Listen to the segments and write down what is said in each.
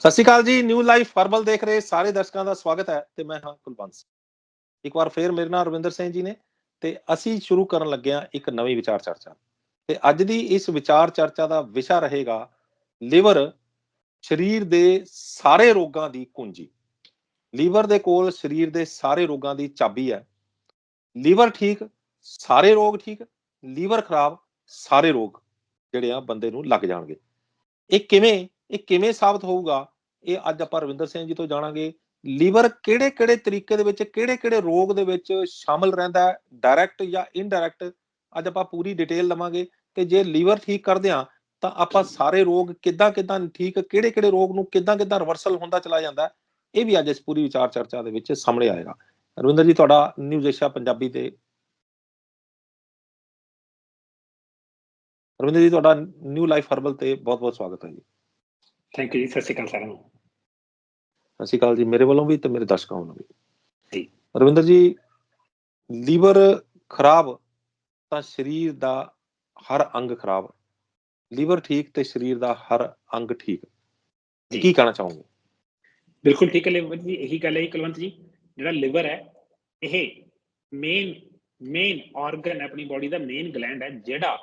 ਸਤਿ ਸ਼੍ਰੀ ਅਕਾਲ ਜੀ new life ਫਰਬਲ ਦੇਖ ਰਹੇ ਸਾਰੇ ਦਰਸ਼ਕਾਂ ਦਾ ਸਵਾਗਤ ਹੈ ਤੇ ਮੈਂ ਹਾਂ ਕੁਲਵੰਤ ਇੱਕ ਵਾਰ ਫੇਰ ਮੇਰੇ ਨਾਲ ਰਵਿੰਦਰ ਸਿੰਘ ਜੀ ਨੇ ਤੇ ਅਸੀਂ ਸ਼ੁਰੂ ਕਰਨ ਲੱਗੇ ਹਾਂ ਇੱਕ ਨਵੀਂ ਵਿਚਾਰ ਚਰਚਾ। ਤੇ ਅੱਜ ਦੀ ਇਸ ਵਿਚਾਰ ਚਰਚਾ ਦਾ ਵਿਸ਼ਾ ਰਹੇਗਾ ਲਿਵਰ, ਸਰੀਰ ਦੇ ਸਾਰੇ ਰੋਗਾਂ ਦੀ ਕੁੰਜੀ। ਲੀਵਰ ਦੇ ਕੋਲ ਸਰੀਰ ਦੇ ਸਾਰੇ ਰੋਗਾਂ ਦੀ ਚਾਬੀ ਹੈ। ਲੀਵਰ ਠੀਕ, ਸਾਰੇ ਰੋਗ ਠੀਕ, ਲੀਵਰ ਖਰਾਬ, ਸਾਰੇ ਰੋਗ ਜਿਹੜੇ ਆ ਬੰਦੇ ਨੂੰ ਲੱਗ ਜਾਣਗੇ। ਇਹ ਕਿਵੇਂ ਇਹ ਕਿਵੇਂ ਸਾਬਤ ਹੋਊਗਾ? ਇਹ ਅੱਜ ਆਪਾਂ ਰਵਿੰਦਰ ਸਿੰਘ ਜੀ ਤੋਂ ਜਾਣਾਂਗੇ। ਲੀਵਰ ਕਿਹੜੇ ਕਿਹੜੇ ਤਰੀਕੇ ਦੇ ਵਿੱਚ ਕਿਹੜੇ ਕਿਹੜੇ ਰੋਗ ਦੇ ਵਿੱਚ ਸ਼ਾਮਲ ਰਹਿੰਦਾ ਹੈ? ਡਾਇਰੈਕਟ ਜਾਂ ਇਨਡਾਇਰੈਕਟ ਅੱਜ ਆਪਾਂ ਪੂਰੀ ਡਿਟੇਲ ਲਵਾਂਗੇ ਕਿ ਜੇ ਲੀਵਰ ਠੀਕ ਕਰਦੇ ਆ ਤਾਂ ਆਪਾਂ ਸਾਰੇ ਰੋਗ ਕਿੱਦਾਂ ਕਿੱਦਾਂ ਠੀਕ ਕਿਹੜੇ ਕਿਹੜੇ ਰੋਗ ਨੂੰ ਕਿੱਦਾਂ ਕਿੱਦਾਂ ਰਿਵਰਸਲ ਹੁੰਦਾ ਚਲਾ ਜਾਂਦਾ ਇਹ ਵੀ ਅੱਜ ਇਸ ਪੂਰੀ ਵਿਚਾਰ ਚਰਚਾ ਦੇ ਵਿੱਚ ਸਾਹਮਣੇ ਆਏਗਾ। ਰਵਿੰਦਰ ਜੀ, ਤੁਹਾਡਾ ਨਿਊਜ਼ ਏਸ਼ੀਆ ਪੰਜਾਬੀ ਤੇ ਰਵਿੰਦਰ ਜੀ, ਤੁਹਾਡਾ ਨਿਊ ਲਾਈਫ ਹਰਬਲ ਤੇ ਬਹੁਤ ਬਹੁਤ ਸਵਾਗਤ ਹੈ ਜੀ। ਥੈਂਕ ਯੂ ਜੀ ਸਤਿ ਸ਼੍ਰੀ ਅਕਾਲ ਸਾਰਿਆਂ ਨੂੰ। ਸਤਿ ਸ਼੍ਰੀ ਅਕਾਲ ਜੀ ਮੇਰੇ ਵੱਲੋਂ ਵੀ ਤੇ ਮੇਰੇ ਦਰਸ਼ਕਾਂ ਵੱਲੋਂ ਵੀ। ਜੀ। ਰਵਿੰਦਰ ਜੀ ਲੀਵਰ ਖਰਾਬ ਤਾਂ ਸਰੀਰ ਦਾ ਹਰ ਅੰਗ ਖਰਾਬ। ਲੀਵਰ ਠੀਕ ਤੇ ਸਰੀਰ ਦਾ ਹਰ ਅੰਗ ਠੀਕ। ਕੀ ਕਹਿਣਾ ਚਾਹੋਗੇ? ਬਿਲਕੁਲ ਠੀਕ ਹੈ ਲਿਵਰ ਜੀ ਇਹੀ ਗੱਲ ਹੈ ਜੀ ਕੁਲਵੰਤ ਜੀ ਜਿਹੜਾ ਲਿਵਰ ਹੈ ਇਹ ਮੇਨ ਮੇਨ ਆਰਗਨ ਆਪਣੀ ਬਾਡੀ ਦਾ ਮੇਨ ਗਲੈਂਡ ਹੈ ਜਿਹੜਾ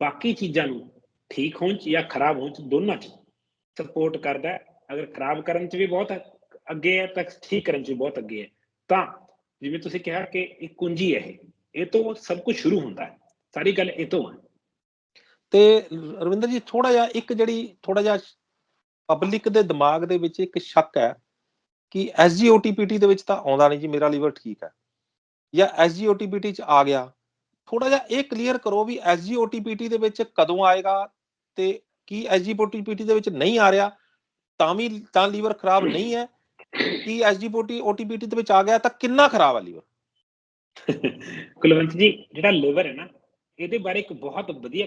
ਬਾਕੀ ਚੀਜ਼ਾਂ ਨੂੰ ਠੀਕ ਹੋਣ ਚ ਜਾਂ ਖਰਾਬ ਹੋਣ ਚ ਦੋਨਾਂ ਚ ਸਪੋਰਟ ਕਰਦਾ ਹੈ। ਅਗਰ ਖਰਾਬ ਕਰਨ ਚ ਵੀ ਬਹੁਤ ਅੱਗੇ ਹੈ, ਤਾਂ ਠੀਕ ਕਰਨ ਚ ਵੀ ਬਹੁਤ ਅੱਗੇ ਹੈ। ਤਾਂ ਜਿਵੇਂ ਤੁਸੀਂ ਕਿਹਾ ਕਿ ਇੱਕ ਕੁੰਜੀ ਹੈ ਇਹ ਇਹ ਤੋਂ ਸਭ ਕੁਝ ਸ਼ੁਰੂ ਹੁੰਦਾ ਹੈ। ਸਾਰੀ ਗੱਲ ਇਹ ਤੋਂ ਹੈ। ਤੇ ਰਵਿੰਦਰ ਜੀ ਥੋੜਾ ਜਿਹਾ ਇੱਕ ਜਿਹੜੀ ਥੋੜਾ ਜਿਹਾ ਪਬਲਿਕ ਦੇ ਦਿਮਾਗ ਦੇ ਵਿੱਚ ਇੱਕ ਸ਼ੱਕ ਹੈ ਕਿ ਐਸਜੀਓਟੀਪੀਟੀ ਦੇ ਵਿੱਚ ਤਾਂ ਆਉਂਦਾ ਨਹੀਂ ਜੀ, ਮੇਰਾ ਲੀਵਰ ਠੀਕ ਹੈ। ਜਾਂ ਐਸਜੀਓਟੀਪੀਟੀ ਚ ਆ ਗਿਆ। ਥੋੜਾ ਜਿਹਾ ਇਹ ਕਲੀਅਰ ਕਰੋ ਵੀ ਐਸਜੀਓਟੀਪੀਟੀ ਦੇ ਵਿੱਚ ਕਦੋਂ ਆਏਗਾ ਤੇ ਕੀ ਐਸਜੀਓਟੀਪੀਟੀ ਦੇ ਵਿੱਚ ਨਹੀਂ ਆ ਰਿਹਾ, ਤਾਂ ਵੀ, ਤਾਂ ਲੀਵਰ ਖਰਾਬ ਨਹੀਂ ਹੈ, ਕੀ ਐਸਜੀਓਟੀ ਓਟੀਪੀਟੀ ਦੇ ਵਿੱਚ ਆ ਗਿਆ ਤਾਂ ਕਿੰਨਾ ਖਰਾਬ ਹੈ ਲੀਵਰ? ਕੁਲਵੰਤ ਜੀ, ਜਿਹੜਾ ਲੀਵਰ ਹੈ ਨਾ, ਇਹਦੇ ਬਾਰੇ ਇੱਕ ਬਹੁਤ ਵਧੀਆ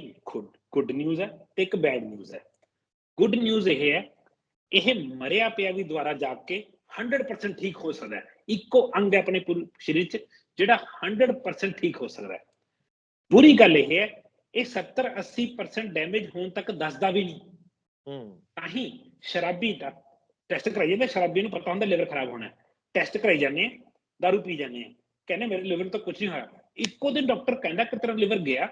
ਗੁੱਡ ਨਿਊਜ਼ ਹੈ ਤੇ ਇੱਕ ਬੈਡ ਨਿਊਜ਼ ਹੈ। ਗੁੱਡ ਨਿਊਜ਼ ਇਹ ਹੈ, ਇਹ ਮਰਿਆ ਪਿਆ ਵੀ ਦੁਆਰਾ ਜਾ ਕੇ 100% ਠੀਕ ਹੋ ਸਕਦਾ ਹੈ। ਇੱਕੋ ਅੰਗ ਹੈ ਆਪਣੇ ਪੂਰੇ ਸਰੀਰ 'ਚ, ਜਿਹੜਾ 100% ਠੀਕ ਹੋ ਸਕਦਾ ਹੈ। ਬੁਰੀ ਗੱਲ ਇਹ ਹੈ ਇਹ 70 80% ਡੈਮੇਜ ਹੋਣ ਤੱਕ ਦੱਸਦਾ ਵੀ ਨਹੀਂ। ਹੂੰ। ਤਾਂ ਹੀ ਸ਼ਰਾਬੀ ਦਾ ਟੈਸਟ ਕਰਾਈਏ ਤਾਂ ਸ਼ਰਾਬੀ ਨੂੰ ਪਤਾ ਹੁੰਦਾ ਲਿਵਰ ਖਰਾਬ ਹੋਣਾ ਟੈਸਟ ਕਰਾਈ ਜਾਂਦੇ ਆ ਦਾਰੂ ਪੀ ਜਾਂਦੇ ਆ ਕਹਿੰਦੇ ਮੇਰੇ ਲਿਵਰ ਤੋਂ ਕੁਝ ਨਹੀਂ ਹੋਇਆ। ਇੱਕੋ ਦਿਨ ਡਾਕਟਰ ਕਹਿੰਦਾ ਕਿ ਤੇਰਾ ਲਿਵਰ ਗਿਆ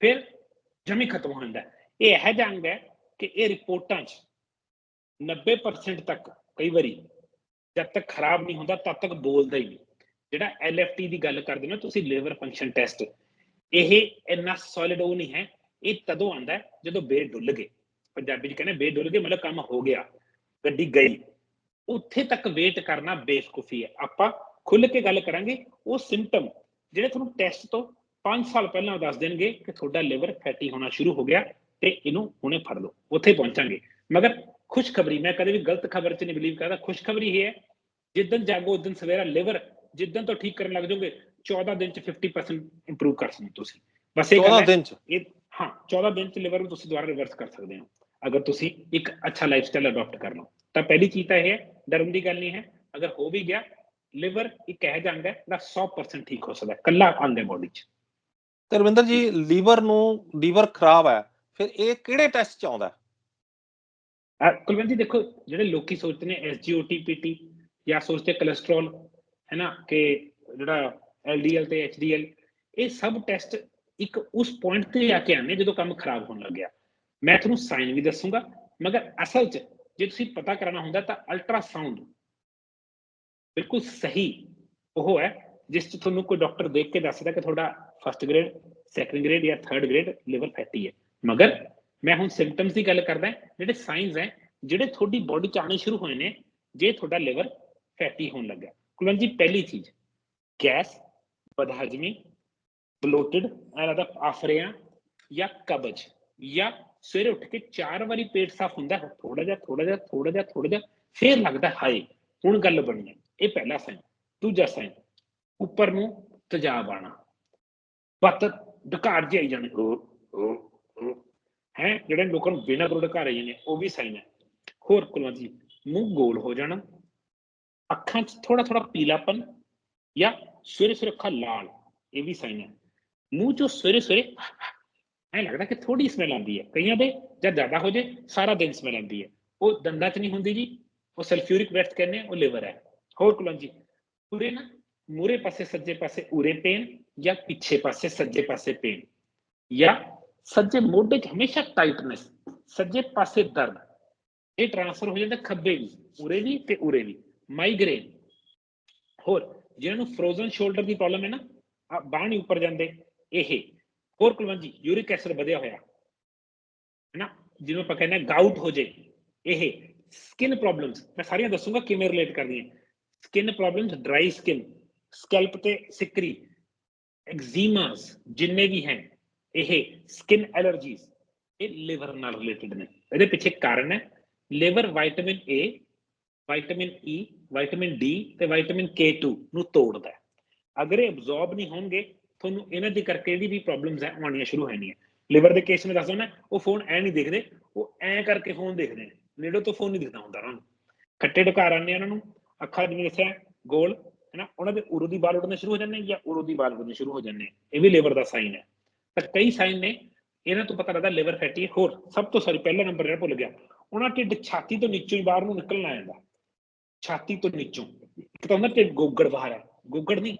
ਫਿਰ ਜਮੀ ਖਤਮ ਹੋ ਜਾਂਦਾ ਇਹ ਇਹ ਜੰਗ ਹੈ ਕਿ ਇਹ ਰਿਪੋਰਟਾਂ 'ਚ 90% ਤੱਕ ਕਈ ਵਾਰੀ ਜਦ ਤੱਕ ਖਰਾਬ ਨਹੀਂ ਹੁੰਦਾ ਤਦ ਤੱਕ ਬੋਲਦਾ ਹੀ ਨਹੀਂ। ਜਿਹੜਾ ਐਲਐਫਟੀ ਦੀ ਗੱਲ ਕਰਦੇ ਨਾ ਤੁਸੀਂ ਲਿਵਰ ਫੰਕਸ਼ਨ ਟੈਸਟ ਇਹ ਇੰਨਾ ਸੋਲਿਡ ਉਹ ਨਹੀਂ ਹੈ। ਇਹ ਤਦੋਂ ਆਂਦਾ ਜਦੋਂ ਬੇਰ ਡੁੱਲ ਗਏ। ਪੰਜਾਬੀ ਚ ਕਹਿੰਦੇ ਬੇਰ ਡੁੱਲ ਗਏ, ਮਤਲਬ ਕੰਮ ਹੋ ਗਿਆ। ਗੱਡੀ ਗਈ। ਉੱਥੇ ਤੱਕ ਵੇਟ ਕਰਨਾ ਬੇਵਕੂਫੀ ਹੈ। ਆਪਾਂ ਖੁੱਲ ਕੇ ਗੱਲ ਕਰਾਂਗੇ, ਉਹ ਸਿੰਪਟਮ ਜਿਹੜੇ ਤੁਹਾਨੂੰ ਟੈਸਟ ਤੋਂ 5 ਸਾਲ ਪਹਿਲਾਂ ਦੱਸ ਦੇਣਗੇ ਕਿ ਤੁਹਾਡਾ ਲਿਵਰ ਫੈਟੀ ਹੋਣਾ ਸ਼ੁਰੂ ਹੋ ਗਿਆ ਤੇ ਇਹਨੂੰ ਹੁਣੇ ਫੜ ਲਓ। ਉੱਥੇ ਪਹੁੰਚਾਂਗੇ। ਮਗਰ ਖੁਸ਼ਖਬਰੀ, ਮੈਂ ਕਦੇ ਵੀ ਗਲਤ ਖਬਰ 'ਚ ਨਹੀਂ ਬਲੀਵ ਕਰਦਾ। ਖੁਸ਼ਖਬਰੀ ਇਹ ਹੈ ਜਿੱਦਨ ਜਾਗੋ, ਉਦੋਂ ਸਵੇਰਾ ਲਿਵਰ ਜਿੱਦਨ ਤੋਂ ਠੀਕ ਕਰਨ ਲੱਗ ਜਾਓਗੇ 14 ਦਿਨ 'ਚ 50% ਇੰਪਰੂਵ ਕਰ ਸਕਦੇ ਤੁਸੀਂ। ਬਸ ਇਹ ਗੱਲ 14 ਹੈ ਦਿਨ ਚ? ਇਹ ਹਾਂ 14 ਦਿਨ 'ਚ ਲਿਵਰ ਨੂੰ ਤੁਸੀਂ ਦੁਬਾਰਾ ਰਿਵਰਸ ਕਰ ਸਕਦੇ ਹੋ। ਅਗਰ ਤੁਸੀਂ ਇੱਕ ਅੱਛਾ ਲਾਈਫਸਟਾਈਲ ਅਡਾਪਟ ਕਰ ਲਓ ਤਾਂ ਪਹਿਲੀ ਚੀਜ਼ ਤਾਂ ਇਹ ਹੈ ਡਰਨ ਦੀ ਗੱਲ ਨਹੀਂ ਹੈ। ਅਗਰ ਹੋ ਵੀ ਗਿਆ ਲਿਵਰ ਇੱਕ ਇਹ ਹੈ ਜਿਹੜਾ 100% ਠੀਕ ਹੋ ਸਕਦਾ ਕੱਲਾ ਅੰਗ ਹੈ ਬੋਡੀ 'ਚ। ਤੇ ਰਵਿੰਦਰ ਜੀ ਲੀਵਰ ਨੂੰ ਲੀਵਰ ਖਰਾਬ ਹੈ ਫਿਰ ਇਹ ਕਿਹੜੇ ਟੈਸਟ ਚ ਆਉਂਦਾ ਕੁਲਵੰਤ ਜੀ ਦੇਖੋ ਜਿਹੜੇ ਲੋਕੀ ਸੋਚਦੇ ਨੇ ਐਸਜੀਓਟੀਪੀਟੀ ਜਾਂ ਸੋਚਦੇ ਕੋਲੇਸਟ੍ਰੋਲ ਹੈ ਨਾ ਕਿ ਜਿਹੜਾ ਐਲਡੀਐਲ ਤੇ ਐਚਡੀਐਲ, ਇਹ ਸਭ ਟੈਸਟ ਇੱਕ ਉਸ ਪੁਆਇੰਟ ਤੇ ਆ ਕੇ ਆਉਂਦੇ ਜਦੋਂ ਕੰਮ ਖਰਾਬ ਹੋਣ ਲੱਗਿਆ ਮੈਂ ਤੁਹਾਨੂੰ ਸਾਈਨ ਵੀ ਦੱਸੂਗਾ, ਮਗਰ ਅਸਲ 'ਚ ਜੇ ਤੁਸੀਂ ਪਤਾ ਕਰਨਾ ਹੁੰਦਾ ਤਾਂ ਅਲਟਰਾਸਾਊਂਡ ਬਿਲਕੁਲ ਸਹੀ ਉਹ ਹੈ, ਜਿਸ 'ਚ ਤੁਹਾਨੂੰ ਕੋਈ ਡਾਕਟਰ ਦੇਖ ਕੇ ਦੱਸਦਾ ਕਿ ਤੁਹਾਡਾ ਫਸਟ ਗ੍ਰੇਡ ਸੈਕੰਡ ਗ੍ਰੇਡ ਜਾਂ ਥਰਡ ਗ੍ਰੇਡ ਲਿਵਰ ਫੈਟੀ ਹੈ। ਮਗਰ ਮੈਂ ਹੁਣ ਸਿੰਪਟਮਸ ਦੀ ਗੱਲ ਕਰਦਾ, ਜਿਹੜੇ ਸਾਈਨਸ ਹੈ, ਜਿਹੜੇ ਤੁਹਾਡੀ ਬੋਡੀ ਚ ਆਣੇ ਸ਼ੁਰੂ ਹੋਏ ਨੇ, ਜੇ ਤੁਹਾਡਾ ਲਿਵਰ ਫੈਟੀ ਹੋਣ ਲੱਗਾ ਕੁਲਵੰਤ ਜੀ, ਪਹਿਲੀ ਚੀਜ਼, ਗੈਸ ਬਦਹਜਮੀ ਬਲੋਟਡ ਅਲੱਗਾ ਆਫਰਿਆਂ ਜਾਂ ਕਬਜ਼ ਜਾਂ ਸਵੇਰੇ ਉੱਠ ਕੇ ਚਾਰ ਵਾਰੀ ਪੇਟ ਸਾਫ਼ ਹੁੰਦਾ ਹੈ ਥੋੜਾ ਜਿਹਾ ਥੋੜਾ ਜਿਹਾ ਥੋੜਾ ਜਿਹਾ ਥੋੜਾ ਜਿਹਾ ਫੇਰ ਲੱਗਦਾ ਹਾਏ ਹੁਣ ਗੱਲ ਬਣੀ ਹੈ ਇਹ ਪਹਿਲਾ ਸਾਈਨ ਦੂਜਾ ਸਾਈਨ ਉੱਪਰ ਨੂੰ ਤੇਜ਼ਾਬ ਆਣਾ ਪੱਤ ਢਕਾਰ ਜਿਹੀ ਆਈ ਜਾਣੇ ਹੈ ਜਿਹੜੇ ਲੋਕਾਂ ਨੂੰ ਬਿਨਾਂ ਕਰੋ ਢਕਾਰ ਆਈ ਉਹ ਵੀ ਸਾਈਨ ਹੈ ਹੋਰ ਕੁਲਵੰਤ ਜੀ ਮੂੰਹ ਗੋਲ ਹੋ ਜਾਣਾ ਅੱਖਾਂ 'ਚ ਥੋੜਾ ਥੋੜਾ ਪੀਲਾਪਨ ਜਾਂ ਸਵੇਰੇ ਸਵੇਰੇ ਅੱਖਾਂ ਲਾਲ, ਇਹ ਵੀ ਸਾਈਨ ਹੈ। ਮੂੰਹ 'ਚੋਂ ਸਵੇਰੇ ਸਵੇਰੇ ਐ ਲੱਗਦਾ ਕਿ ਥੋੜੀ ਸਮੈਲ ਆਉਂਦੀ ਹੈ। ਕਈਆਂ ਦੇ ਜਦ ਜ਼ਿਆਦਾ ਹੋ ਜੇ, ਸਾਰਾ ਦਿਨ ਸਮੈਲ ਆਉਂਦੀ ਹੈ। ਉਹ ਦੰਦਾਂ 'ਚ ਨਹੀਂ ਹੁੰਦੀ ਜੀ, ਉਹ ਸਲਫਿਊਰਿਕ ਬ੍ਰੈਥ ਕਹਿੰਦੇ ਉਹ ਲਿਵਰ ਹੈ। ਹੋਰ ਕੁਲਵੰਤ ਜੀ? ਉਰੇ ਨਾ ਮੂਰੇ ਪਾਸੇ ਸੱਜੇ ਪਾਸੇ ਉਰੇ ਪੇਨ ਜਾਂ ਪਿੱਛੇ ਪਾਸੇ ਸੱਜੇ ਪਾਸੇ ਪੇਨ ਜਾਂ ਸੱਜੇ ਮੋਢੇ 'ਚ ਹਮੇਸ਼ਾ ਟਾਈਟਨੈਸ ਸੱਜੇ ਪਾਸੇ ਦਰਦ। ਇਹ ਟ੍ਰਾਂਸਫਰ ਹੋ ਜਾਂਦਾ ਖੱਬੇ ਵੀ, ਉਰੇ ਵੀ ਤੇ ਉਰੇ ਵੀ। ਮਾਈਗ੍ਰੇਨ ਹੋਰ ਜਿਹਨਾਂ ਨੂੰ ਫਰੋਜ਼ਨ ਸ਼ੋਲਡਰ ਦੀ ਪ੍ਰੋਬਲਮ ਹੈ ਨਾ ਆ ਬਾਂਹ ਨਹੀਂ ਉੱਪਰ ਜਾਂਦੇ, ਇਹ ਹੋਰ ਕੁਲਵੰਤ ਯੂਰਿਕ ਐਸਿਡ ਵਧਿਆ ਹੋਇਆ। ਹੈ ਜਿਹਨੂੰ ਆਪਾਂ ਕਹਿੰਦੇ ਗਾਊਟ ਹੋ ਜੇ। ਇਹ ਸਕਿਨ ਪ੍ਰੋਬਲਮਸ ਮੈਂ ਸਾਰੀਆਂ ਦੱਸੂਗਾ ਕਿਵੇਂ ਰਿਲੇਟ ਕਰਦੀਆਂ skin problems dry skin scalp ਤੇ ਸਿਕਰੀ ਐਗਜ਼ੀਮਾਸ ਜਿੰਨੇ ਵੀ ਹਨ ਇਹ ਸਕਿਨ ਐਲਰਜੀਜ਼ ਇਹ ਲਿਵਰ ਨਾਲ ਰਿਲੇਟਡ ਨੇ। ਇਹਦੇ ਪਿੱਛੇ ਕਾਰਨ ਹੈ liver vitamin A vitamin E vitamin D ਤੇ ਵਿਟਾਮਿਨ K2 ਨੂੰ ਤੋੜਦਾ ਹੈ। ਅਗਰ ਇਹ ਅਬਜ਼ੌਰਬ ਨਹੀਂ ਹੋਣਗੇ, ਤੁਹਾਨੂੰ ਇਹਨਾਂ ਦੇ ਕਰਕੇ ਜਿਹੜੀ ਵੀ ਪ੍ਰੋਬਲਮਸ ਹੈ, ਆਉਣੀਆਂ ਸ਼ੁਰੂ ਹੋਣੀਆਂ। ਲਿਵਰ ਦੇ ਕੇਸ ਵਿੱਚ ਦੱਸਦਾ ਨਾ, ਉਹ ਫੋਨ ਐ ਨਹੀਂ ਦੇਖਦੇ, ਉਹ ਐ ਕਰਕੇ ਫੋਨ ਦੇਖਦੇ ਨੇ। ਨੇੜੇ ਤੋਂ ਫੋਨ ਨਹੀਂ ਦਿਖਦਾ ਹੁੰਦਾ ਉਹਨਾਂ ਨੂੰ। ਖੱਟੇ ਢਕਾਰ ਆਉਂਦੇ ਉਹਨਾਂ ਨੂੰ, ਅੱਖਾਂ ਜਿਵੇਂ ਦੱਸਿਆ ਗੋਲ, ਹੈਨਾ, ਉਹਨਾਂ ਦੇ ਉਰੋ ਦੀ ਬਾਲ ਉੱਡਣੇ ਸ਼ੁਰੂ ਹੋ ਜਾਂਦੇ ਜਾਂ ਉਰੋ ਦੀ ਬਾਲ ਉੱਡਣੇ ਸ਼ੁਰੂ ਹੋ ਜਾਂਦੇ ਇਹ ਵੀ ਲਿਵਰ ਦਾ ਸਾਈਨ ਹੈ। ਤਾਂ ਕਈ ਸਾਈਨ ਨੇ, ਇਹਨਾਂ ਤੋਂ ਪਤਾ ਲੱਗਦਾ ਲਿਵਰ ਫੈਟੀ ਹੋਰ, ਸਭ ਤੋਂ ਸਾਰੀ ਪਹਿਲਾ ਨੰਬਰ ਜਿਹੜਾ ਭੁੱਲ ਗਿਆ। ਉਹਨਾਂ ਢਿੱਡ ਛਾਤੀ ਤੋਂ ਨੀਚੋਂ ਹੀ ਬਾਹਰ ਨੂੰ ਨਿਕਲਣ ਆ ਜਾਂਦਾ। ਛਾਤੀ ਤੋਂ ਨੀਚੋਂ ਇੱਕ ਤਾਂ ਹੁੰਦਾ ਢਿੱਡ ਗੋਗੜ ਬਾਹਰ ਹੈ ਗੋਗੜ ਨਹੀਂ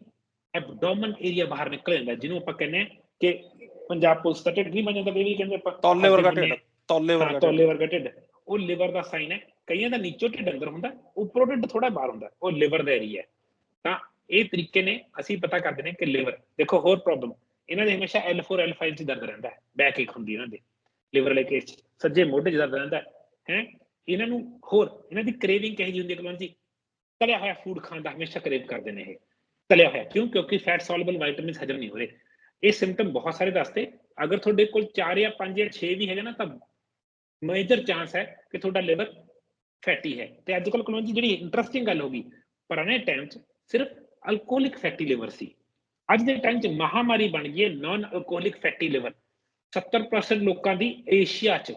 ਐਬਡੋਮਨ ਏਰੀਆ ਬਾਹਰ ਨਿਕਲ ਜਾਂਦਾ ਜਿਹਨੂੰ ਆਪਾਂ ਕਹਿੰਦੇ ਕਿ ਪੰਜਾਬ ਪੁਲਿਸ ਦਾ ਢਿੱਡ ਨਹੀਂ ਬਣ ਜਾਂਦਾ ਵੀ ਕਹਿੰਦੇ ਆਪਾਂ ਤੌਲੇ ਵਰਗਾ ਢਿੱਡ ਤੌਲੇ ਵਰਗਾ। ਤੋਲੇ ਵਰਗਾ ਢਿੱਡ ਉਹ ਲਿਵਰ ਦਾ ਸਾਈਨ ਹੈ ਕਈਆਂ ਦਾ ਨੀਚੋਂ ਢਿੱਡ ਅੰਦਰ ਹੁੰਦਾ ਉੱਪਰੋਂ ਢਿੱਡ ਥੋੜਾ ਬਾਹਰ ਹੁੰਦਾ ਉਹ ਲਿਵਰ ਦਾ ਏਰੀਆ ਹੈ ਤਾਂ ਇਹ ਤਰੀਕੇ ਨੇ ਅਸੀਂ ਪਤਾ ਕਰਦੇ ਨੇ ਕਿ ਲਿਵਰ ਦੇਖੋ ਹੋਰ ਪ੍ਰੋਬਲਮ ਇਹਨਾਂ ਦੇ ਹਮੇਸ਼ਾ L4 L5 ਚ ਦਰਦ ਰਹਿੰਦਾ ਹੈ ਬੈਕ ਇੱਕ ਹੁੰਦੀ ਇਹਨਾਂ ਦੇ ਲਿਵਰ ਵਾਲੇ ਕੇਸ ਚ ਸੱਜੇ ਮੋਢੇ 'ਚ ਦਰਦ ਰਹਿੰਦਾ ਹੈ ਹੈਂ? ਇਹਨਾਂ ਨੂੰ ਹੋਰ, ਇਹਨਾਂ ਦੀ ਕ੍ਰੇਵਿੰਗ ਕਹੀ ਜੀ ਹੁੰਦੀ ਹੈ ਕਲਵੰਤ ਜੀ? ਤਲਿਆ ਹੋਇਆ ਫੂਡ ਖਾਣ ਦਾ ਹਮੇਸ਼ਾ ਕ੍ਰੇਵ ਕਰਦੇ ਨੇ ਇਹ। ਤਲਿਆ ਹੋਇਆ, ਕਿਉਂ? ਕਿਉਂਕਿ ਫੈਟ ਸੋਲੂਬਲ ਵਿਟਾਮਿਨਸ ਹਜਮ ਨਹੀਂ ਹੋ ਰਹੇ। ਇਹ ਸਿੰਪਟਮ ਬਹੁਤ ਸਾਰੇ ਦੱਸਦੇ। ਅਗਰ ਤੁਹਾਡੇ ਕੋਲ 4 ਜਾਂ 5 ਜਾਂ 6 ਵੀ ਹੈਗਾ ਨਾ, ਤਾਂ ਮੇਜਰ ਚਾਂਸ ਹੈ ਕਿ ਤੁਹਾਡਾ ਲਿਵਰ ਫੈਟੀ ਹੈ। ਤੇ ਅੱਜ ਕੱਲ ਕਲੋਨ ਜੀ, ਜਿਹੜੀ ਇੰਟਰਸਟਿੰਗ ਗੱਲ ਹੋ ਗਈ, ਪੁਰਾਣੇ ਟਾਈਮ 'ਚ ਸਿਰਫ ਅਲਕੋਹਲਿਕ ਫੈਟੀ ਲਿਵਰ ਸੀ। ਅੱਜ ਦੇ ਟਾਈਮ 'ਚ ਮਹਾਮਾਰੀ ਬਣ ਗਈ ਹੈ ਨਾਨ ਅਲਕੋਹਲਿਕ ਫੈਟੀ ਲਿਵਰ 70% ਲੋਕਾਂ ਦੀ ਏਸ਼ੀਆ 'ਚ